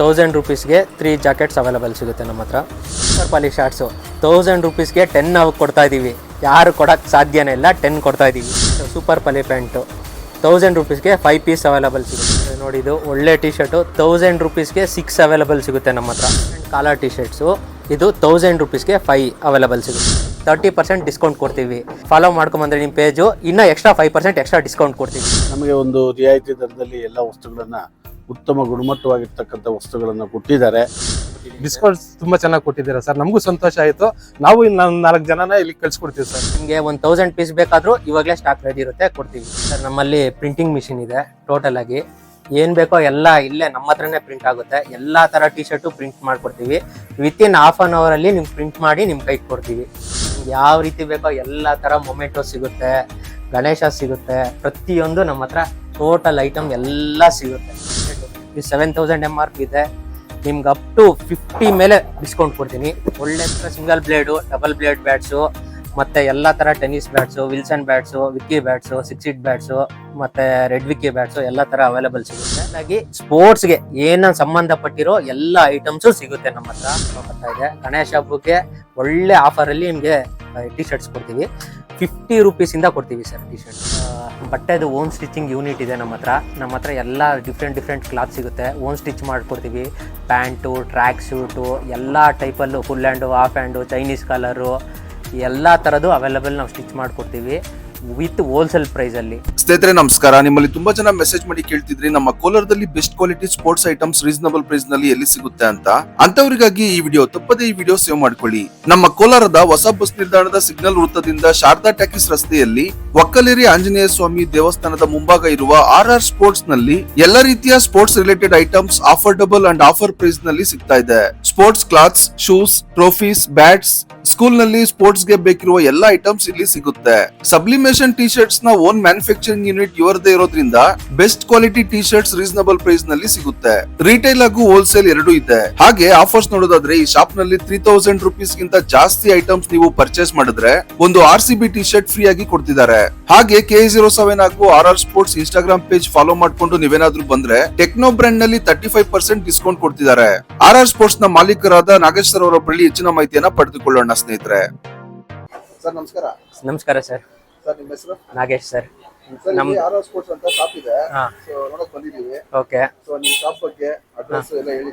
Thousand ರುಪೀಸ್ಗೆ three jackets available ಸಿಗುತ್ತೆ ನಮ್ಮ ಹತ್ರ. ಸೂಪರ್ ಪಾಲಿ ಶಾರ್ಟ್ಸು ತೌಸಂಡ್ ರುಪೀಸ್ಗೆ ಟೆನ್ ನಾವು ಕೊಡ್ತಾ ಇದ್ದೀವಿ. ಯಾರು ಕೊಡೋಕ್ಕೆ ಸಾಧ್ಯನೇ ಇಲ್ಲ ಟೆನ್ ಕೊಡ್ತಾ ಇದ್ದೀವಿ. ಸೂಪರ್ ಪಾಲಿ ಪ್ಯಾಂಟು ತೌಸಂಡ್ ರುಪೀಸ್ಗೆ ಫೈವ್ ಪೀಸ್ ಅವೈಲಬಲ್ ಸಿಗುತ್ತೆ. ನೋಡಿ ಇದು ಒಳ್ಳೆ ಟಿ ಶರ್ಟು ತೌಸಂಡ್ ರುಪೀಸ್ಗೆ ಸಿಕ್ಸ್ ಅವೈಲಬಲ್ ಸಿಗುತ್ತೆ ನಮ್ಮ ಹತ್ರ. ಕಾಲರ್ ಟಿ ಶರ್ಟ್ಸು ಇದು ತೌಸಂಡ್ ರುಪೀಸ್ಗೆ ಫೈ ಅವೈಲಬಲ್ ಸಿಗುತ್ತೆ. ತರ್ಟಿ ಪರ್ಸೆಂಟ್ ಡಿಸ್ಕೌಂಟ್ ಕೊಡ್ತೀವಿ. ಫಾಲೋ ಮಾಡ್ಕೊಂಬಂದ್ರೆ ನಿಮ್ಮ ಪೇಜು ಇನ್ನೂ extra five percent extra discount ಕೊಡ್ತೀವಿ. ನಮಗೆ ಒಂದು ರಿಯಾಯಿತಿ ದರದಲ್ಲಿ ಎಲ್ಲ ವಸ್ತುಗಳನ್ನ ಉತ್ತಮ ಗುಣಮಟ್ಟವಾಗಿರ್ತಕ್ಕಂಥ ವಸ್ತುಗಳನ್ನು ಕೊಟ್ಟಿದ್ದಾರೆ. ಡಿಸ್ಕೌಂಟ್ಸ್ ತುಂಬಾ ಚೆನ್ನಾಗಿ ಕೊಟ್ಟಿದ್ದೀರಾ ಸರ್? ನಮಗೂ ಸಂತೋಷ ಆಯಿತು. ನಾವು ಇನ್ನು ನಾಲ್ಕು ಜನನ ಇಲ್ಲಿ ಕಳ್ಸಿಕೊಡ್ತೀವಿ ಸರ್. ನಿಮಗೆ ಒಂದು ತೌಸಂಡ್ ಪೀಸ್ ಬೇಕಾದರೂ ಇವಾಗಲೇ ಸ್ಟಾಕ್ ರೆಡಿ ಇರುತ್ತೆ ಕೊಡ್ತೀವಿ. ಸರ್ ನಮ್ಮಲ್ಲಿ ಪ್ರಿಂಟಿಂಗ್ ಮಿಷಿನ್ ಇದೆ ಟೋಟಲ್ ಆಗಿ. ಏನು ಬೇಕೋ ಎಲ್ಲ ಇಲ್ಲೇ ನಮ್ಮ ಹತ್ರನೇ ಪ್ರಿಂಟ್ ಆಗುತ್ತೆ. ಎಲ್ಲ ಥರ ಟಿ ಶರ್ಟು ಪ್ರಿಂಟ್ ಮಾಡಿಕೊಡ್ತೀವಿ. ವಿತ್ ಇನ್ ಹಾಫ್ ಅನ್ ಅವರಲ್ಲಿ ನಿಮ್ಗೆ ಪ್ರಿಂಟ್ ಮಾಡಿ ನಿಮ್ಮ ಕೈಗೆ ಕೊಡ್ತೀವಿ. ನಿಮ್ಗೆ ಯಾವ ರೀತಿ ಬೇಕೋ ಎಲ್ಲ ಥರ ಮೊಮೆಂಟೋ ಸಿಗುತ್ತೆ ಗಣೇಶ ಸಿಗುತ್ತೆ ಪ್ರತಿಯೊಂದು ನಮ್ಮ ಹತ್ರ ಟೋಟಲ್ ಐಟಮ್ ಎಲ್ಲ ಸಿಗುತ್ತೆ. ಇದು seven thousand M R P ಇದೆ. ನಿಮ್ಗೆ ಅಪ್ ಟು ಫಿಫ್ಟಿ ಮೇಲೆ ಡಿಸ್ಕೌಂಟ್ ಕೊಡ್ತೀನಿ. ಒಳ್ಳೆ single blade double blade bats ಮತ್ತೆ ಎಲ್ಲ ತರ tennis bats Wilson bats Vicky bats six it bats ಮತ್ತೆ ರೆಡ್ ವಿಕ್ಕಿ ಬ್ಯಾಟ್ಸು ಎಲ್ಲ ತರ ಅವೈಲೇಬಲ್ ಸಿಗುತ್ತೆ. ಹಾಗಾಗಿ ಸ್ಪೋರ್ಟ್ಸ್ಗೆ ಏನ ಸಂಬಂಧಪಟ್ಟಿರೋ ಎಲ್ಲ ಐಟಮ್ಸು ಸಿಗುತ್ತೆ ನಮ್ಮ ಹತ್ರ. ಬರ್ತಾ ಇದೆ. ಗಣೇಶ ಹಬ್ಬಕ್ಕೆ ಒಳ್ಳೆ ಆಫರ್ ಅಲ್ಲಿ ನಿಮ್ಗೆ ಟಿ ಶರ್ಟ್ಸ್ ಕೊಡ್ತೀವಿ. ಫಿಫ್ಟಿ ರುಪೀಸ್ ಇಂದ ಕೊಡ್ತೀವಿ ಸರ್ ಟಿ ಶರ್ಟ್ ಬಟ್ಟೆದು ಓನ್ ಸ್ಟಿಚಿಂಗ್ ಯೂನಿಟ್ ಇದೆ ನಮ್ಮ ಹತ್ರ. ನಮ್ಮ ಹತ್ರ ಎಲ್ಲ ಡಿಫ್ರೆಂಟ್ ಡಿಫ್ರೆಂಟ್ ಕ್ಲಾತ್ ಸಿಗುತ್ತೆ. ಓನ್ ಸ್ಟಿಚ್ ಮಾಡ್ಕೊಡ್ತೀವಿ. ಪ್ಯಾಂಟು ಟ್ರ್ಯಾಕ್ ಸೂಟು ಎಲ್ಲ ಟೈಪಲ್ಲೂ full hand half hand Chinese colour ಎಲ್ಲ ಥರದ್ದು ಅವೈಲಬಲ್ ನಾವು ಸ್ಟಿಚ್ ಮಾಡಿಕೊಡ್ತೀವಿ ವಿತ್ ಹೋಲ್ಸೇಲ್ ಪ್ರೈಸಲ್ಲಿ ಸ್ನೇಹಿತರೆ ನಮಸ್ಕಾರ. ನಿಮ್ಮಲ್ಲಿ ತುಂಬಾ ಜನ ಮೆಸೇಜ್ ಮಾಡಿ ಕೇಳ್ತಿದ್ರಿ, ನಮ್ಮ ಕೋಲಾರದಲ್ಲಿ best quality sports items reasonable ಪ್ರೈಸ್ನಲ್ಲಿ ಎಲ್ಲಿ ಸಿಗುತ್ತೆ ಅಂತ. ಅಂತವರಿಗಾಗಿ ಈ ವಿಡಿಯೋ ತಪ್ಪದೇ ಈ ವಿಡಿಯೋ ಸೇವ್ ಮಾಡ್ಕೊಳ್ಳಿ. ನಮ್ಮ ಕೋಲಾರದ ಹೊಸ ಬಸ್ ನಿಲ್ದಾಣದ ಸಿಗ್ನಲ್ ವೃತ್ತದಿಂದ ಶಾರದಾ ಟ್ಯಾಕಿಸ್ ರಸ್ತೆಯಲ್ಲಿ ಒಕ್ಕಲೇರಿ ಆಂಜನೇಯ ಸ್ವಾಮಿ ದೇವಸ್ಥಾನದ ಮುಂಭಾಗ ಇರುವ ಆರ್ ಆರ್ ಸ್ಪೋರ್ಟ್ಸ್ನಲ್ಲಿ ಎಲ್ಲ ರೀತಿಯ sports related items affordable and offer ಪ್ರೈಸ್ನಲ್ಲಿ ಸಿಗ್ತಾ ಇದೆ. Sports clothes shoes trophies bats ಸ್ಕೂಲ್ನಲ್ಲಿ ಸ್ಪೋರ್ಟ್ಸ್ಗೆ ಬೇಕಿರುವ ಎಲ್ಲಾ ಐಟಮ್ಸ್ ಇಲ್ಲಿ ಸಿಗುತ್ತೆ. ಸಬ್ಲಿಮೇಷನ್ ಟಿ ಶರ್ಟ್ಸ್ನ ಓನ್ ಮ್ಯಾನುಫ್ಯಾಕ್ಚರಿಂಗ್ ಯೂನಿಟ್ ಇವರದೇ ಇರೋದ್ರಿಂದ best quality T shirts reasonable ಪ್ರೈಸ್ನಲ್ಲಿ ಸಿಗುತ್ತೆ. ರಿಟೈಲ್ ಹಾಗೂ ಹೋಲ್ಸೇಲ್ ಎರಡೂ ಇದೆ. ಹಾಗೆ ಆಫರ್ಸ್ ನೋಡೋದಾದ್ರೆ ಈ ಶಾಪ್ನಲ್ಲಿ ತ್ರೀ ತೌಸಂಡ್ ರುಪೀಸ್ ಗಿಂತ ಜಾಸ್ತಿ ಐಟಮ್ಸ್ ನೀವು ಪರ್ಚೇಸ್ ಮಾಡಿದ್ರೆ ಒಂದು R C B T shirt free ಆಗಿ ಕೊಡ್ತಿದ್ದಾರೆ. ಹಾಗೆ ಕೆ ಜೀರೋ ಸೆವೆನ್ ಹಾಗೂ R R sports Instagram page follow ಮಾಡ್ಕೊಂಡು ನೀವೇನಾದ್ರೂ ಬಂದ್ರೆ ಟೆಕ್ನೋ ಬ್ರ್ಯಾಂಡ್ನಲ್ಲಿ ತರ್ಟಿ ಫೈವ್ ಪರ್ಸೆಂಟ್ ಡಿಸ್ಕೌಂಟ್ ಕೊಡ್ತಿದ್ದಾರೆ. ಆರ್ ಆರ್ ಸ್ಪೋರ್ಟ್ಸ್ನ ಮಾಲೀಕರಾದ ನಾಗೇಶ್ ಸರ್ ಅವರ ಬಳಿ ಹೆಚ್ಚಿನ ಮಾಹಿತಿಯನ್ನ ಪಡೆದುಕೊಳ್ಳೋಣ ಸ್ನೇಹಿತರೆ. ಸರ್ ನಮಸ್ಕಾರ. ನಮಸ್ಕಾರ ಸರ್. ಸರ್ ನಿಮ್ಮ ಹೆಸರು? ನಾಗೇಶ್ ಸರ್. ನಮ್- ಸ್ಪೋರ್ಟ್ಸ್ ಅಂತ ಶಾಪ್ ಇದೆ. ಸೊ ನೋಡಕ್ ಬಂದಿದೀವಿ ಓಕೆ ಸೊ ನಿಮ್ಮ ಶಾಪ್ ಬಗ್ಗೆ ಅಡ್ರೆಸ್ ಎಲ್ಲ ಹೇಳಿ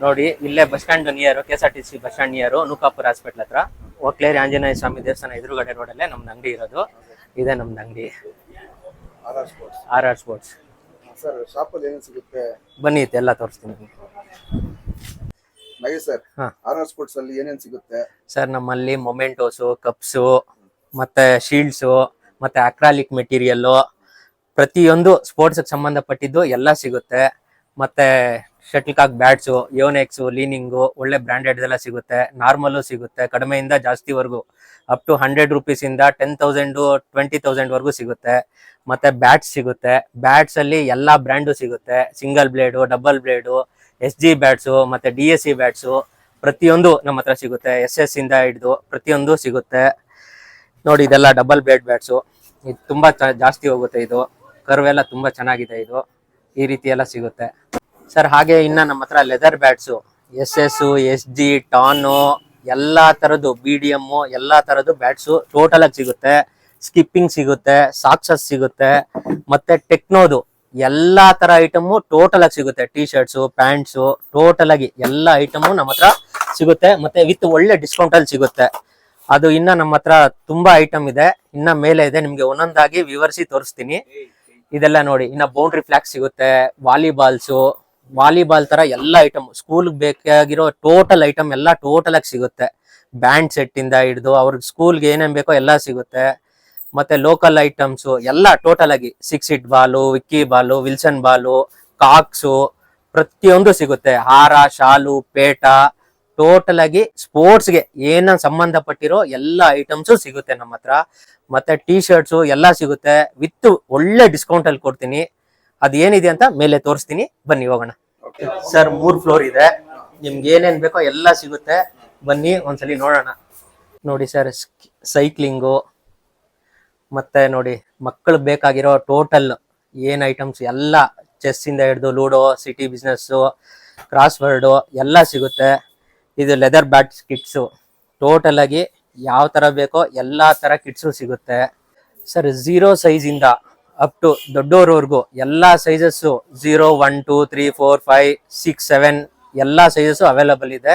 ನೋಡಿ ಇಲ್ಲೇ bus stand near K S R T C bus stand near Nukapura hospital ಹತ್ರ. ಒಕ್ಲೇರಿ ಆಂಜನೇಯ ಸ್ವಾಮಿ ದೇವಸ್ಥಾನ ಎದುರುಗಡೆ ರೋಡಲ್ಲೇ ನಮ್ದು ಅಂಗಡಿ ಇರೋದು. ಇದೆ ನಮ್ದು ಅಂಗಡಿ. R R sports R R sports sir shop ಅಲ್ಲಿ ಏನೇನು ಸಿಗುತ್ತೆ? ಬನ್ನಿ ಎಲ್ಲ ತೋರಿಸ್ತೀನಿ ನಿಮ್ಗೆ. ಸರ್. ಆರ್ ಆರ್ ಸ್ಪೋರ್ಟ್ಸ್ ಅಲ್ಲಿ ಏನೇನು ಸಿಗುತ್ತೆ? ಸರ್ ನಮ್ಮಲ್ಲಿ ಮೊಮೆಂಟೋಸು ಕಪ್ಸು ಮತ್ತೆ ಶೀಲ್ಡ್ಸು ಮತ್ತೆ ಅಕ್ರಾಲಿಕ್ ಮೆಟೀರಿಯಲ್ಲು ಪ್ರತಿಯೊಂದು ಸ್ಪೋರ್ಟ್ಸ್ಗೆ ಸಂಬಂಧಪಟ್ಟಿದ್ದು ಎಲ್ಲ ಸಿಗುತ್ತೆ. ಮತ್ತೆ shuttle cock bats Yonex Li Ning ಒಳ್ಳೆ ಬ್ರ್ಯಾಂಡೆಡ್ ಎಲ್ಲ ಸಿಗುತ್ತೆ. ನಾರ್ಮಲ್ಲು ಸಿಗುತ್ತೆ. ಕಡಿಮೆಯಿಂದ ಜಾಸ್ತಿವರೆಗೂ ಅಪ್ ಟು ಹಂಡ್ರೆಡ್ ರುಪೀಸಿಂದ ಟೆನ್ ತೌಸಂಡು ಟ್ವೆಂಟಿ ತೌಸಂಡ್ವರೆಗೂ ಸಿಗುತ್ತೆ. ಮತ್ತೆ ಬ್ಯಾಟ್ಸ್ ಸಿಗುತ್ತೆ. ಬ್ಯಾಟ್ಸ್ ಅಲ್ಲಿ ಎಲ್ಲ ಬ್ರ್ಯಾಂಡು ಸಿಗುತ್ತೆ. Single blade double blade S G bats ಮತ್ತೆ ಡಿ ಎಸ್ ಸಿ ಬ್ಯಾಟ್ಸು ಪ್ರತಿಯೊಂದು ನಮ್ಮ ಹತ್ರ ಸಿಗುತ್ತೆ. ಎಸ್ ಎಸ್ ಇಂದ ಹಿಡಿದು ಪ್ರತಿಯೊಂದು ಸಿಗುತ್ತೆ. ನೋಡಿ, ಇದೆಲ್ಲ ಡಬಲ್ ಬೆಡ್ ಬ್ಯಾಟ್ಸ್ ಇದು ತುಂಬಾ ಜಾಸ್ತಿ ಹೋಗುತ್ತೆ ಇದು. ಕರ್ವ್ ಎಲ್ಲ ತುಂಬಾ ಚೆನ್ನಾಗಿದೆ ಇದು. ಈ ರೀತಿ ಎಲ್ಲ ಸಿಗುತ್ತೆ. ಸರ್ ಹಾಗೆ ಇನ್ನ ನಮ್ಮ ಹತ್ರ leather bats S S S G ton ಎಲ್ಲಾ ತರದ್ದು ಬಿ ಡಿ ಎಂ ಎಲ್ಲಾ ತರದ್ದು ಬ್ಯಾಟ್ಸ್ ಟೋಟಲ್ ಆಗಿ ಸಿಗುತ್ತೆ. ಸ್ಕಿಪ್ಪಿಂಗ್ ಸಿಗುತ್ತೆ ಸಾಕ್ಸಸ್ ಸಿಗುತ್ತೆ, ಮತ್ತೆ ಟೆಕ್ನೋದು ಎಲ್ಲಾ ತರ ಐಟಮ್ ಟೋಟಲ್ ಆಗಿ ಸಿಗುತ್ತೆ. ಟಿ ಶರ್ಟ್ಸ್ ಪ್ಯಾಂಟ್ಸು ಟೋಟಲ್ ಆಗಿ ಎಲ್ಲಾ ಐಟಮು ನಮ್ಮ ಸಿಗುತ್ತೆ. ಮತ್ತೆ ವಿತ್ ಒಳ್ಳೆ ಡಿಸ್ಕೌಂಟ್ ಅಲ್ಲಿ ಸಿಗುತ್ತೆ. ಅದು ಇನ್ನ ನಮ್ಮ ಹತ್ರ ತುಂಬಾ ಐಟಮ್ ಇದೆ. ಇನ್ನ ಮೇಲೆ ಇದೆ. ನಿಮ್ಗೆ ಒಂದೊಂದಾಗಿ ವಿವರಿಸಿ ತೋರಿಸ್ತೀನಿ. ಇದೆಲ್ಲ ನೋಡಿ, ಇನ್ನ ಬೌಂಡ್ರಿ ಫ್ಲಾಗ್ ಸಿಗುತ್ತೆ ವಾಲಿಬಾಲ್ಸು ವಾಲಿಬಾಲ್ ತರ ಎಲ್ಲ ಐಟಮ್ ಸ್ಕೂಲ್ ಬೇಕಾಗಿರೋ ಟೋಟಲ್ ಐಟಮ್ ಎಲ್ಲ ಟೋಟಲ್ ಆಗಿ ಸಿಗುತ್ತೆ. ಬ್ಯಾಂಡ್ ಸೆಟ್ ಇಂದ ಹಿಡಿದು, ಅವ್ರಿಗೆ ಸ್ಕೂಲ್ಗೆ ಏನೇನ್ ಬೇಕೋ ಎಲ್ಲ ಸಿಗುತ್ತೆ. ಮತ್ತೆ ಲೋಕಲ್ ಐಟಮ್ಸ್ ಎಲ್ಲ ಟೋಟಲ್ ಆಗಿ six it ball Vicky ball Wilson ball cocks ಪ್ರತಿಯೊಂದು ಸಿಗುತ್ತೆ. ಹಾರ, ಶಾಲು, ಪೇಟ ಟೋಟಲ್ ಆಗಿ ಸ್ಪೋರ್ಟ್ಸ್ಗೆ ಏನ ಸಂಬಂಧಪಟ್ಟಿರೋ ಎಲ್ಲ ಐಟಮ್ಸು ಸಿಗುತ್ತೆ ನಮ್ಮ ಹತ್ರ. ಮತ್ತೆ ಟಿ ಶರ್ಟ್ಸು ಎಲ್ಲ ಸಿಗುತ್ತೆ. ವಿತ್ ಒಳ್ಳೆ ಡಿಸ್ಕೌಂಟ್ ಅಲ್ಲಿ ಕೊಡ್ತೀನಿ. ಅದ್ ಏನಿದೆ ಅಂತ ಮೇಲೆ ತೋರಿಸ್ತೀನಿ. ಬನ್ನಿ ಹೋಗೋಣ. ಸರ್ ಮೂರ್ ಫ್ಲೋರ್ ಇದೆ. ನಿಮ್ಗೆ ಏನೇನ್ ಬೇಕೋ ಎಲ್ಲ ಸಿಗುತ್ತೆ. ಬನ್ನಿ ಒಂದ್ಸಲಿ ನೋಡೋಣ. ನೋಡಿ ಸರ್ ಸೈಕ್ಲಿಂಗು ಮತ್ತೆ ನೋಡಿ ಮಕ್ಕಳು ಬೇಕಾಗಿರೋ ಟೋಟಲ್ ಏನ್ ಐಟಮ್ಸ್ ಎಲ್ಲ ಚೆಸ್ ಇಂದ ಹಿಡಿದು ludo city business crossword ಎಲ್ಲ ಸಿಗುತ್ತೆ. ಇದು ಲೆದರ್ ಬ್ಯಾಟ್ಸ್ ಕಿಟ್ಸು ಟೋಟಲ್ ಆಗಿ ಯಾವ ತರ ಬೇಕೋ ಎಲ್ಲ ತರ ಕಿಟ್ಸು ಸಿಗುತ್ತೆ. ಸರ್ ಝೀರೋ ಸೈಜಿಂದ ಅಪ್ ಟು ದೊಡ್ಡೋರ್ವರೆಗೂ ಎಲ್ಲ sizes zero one two three four five six seven ಎಲ್ಲ ಸೈಜಸ್ಸು ಅವೈಲಬಲ್ ಇದೆ.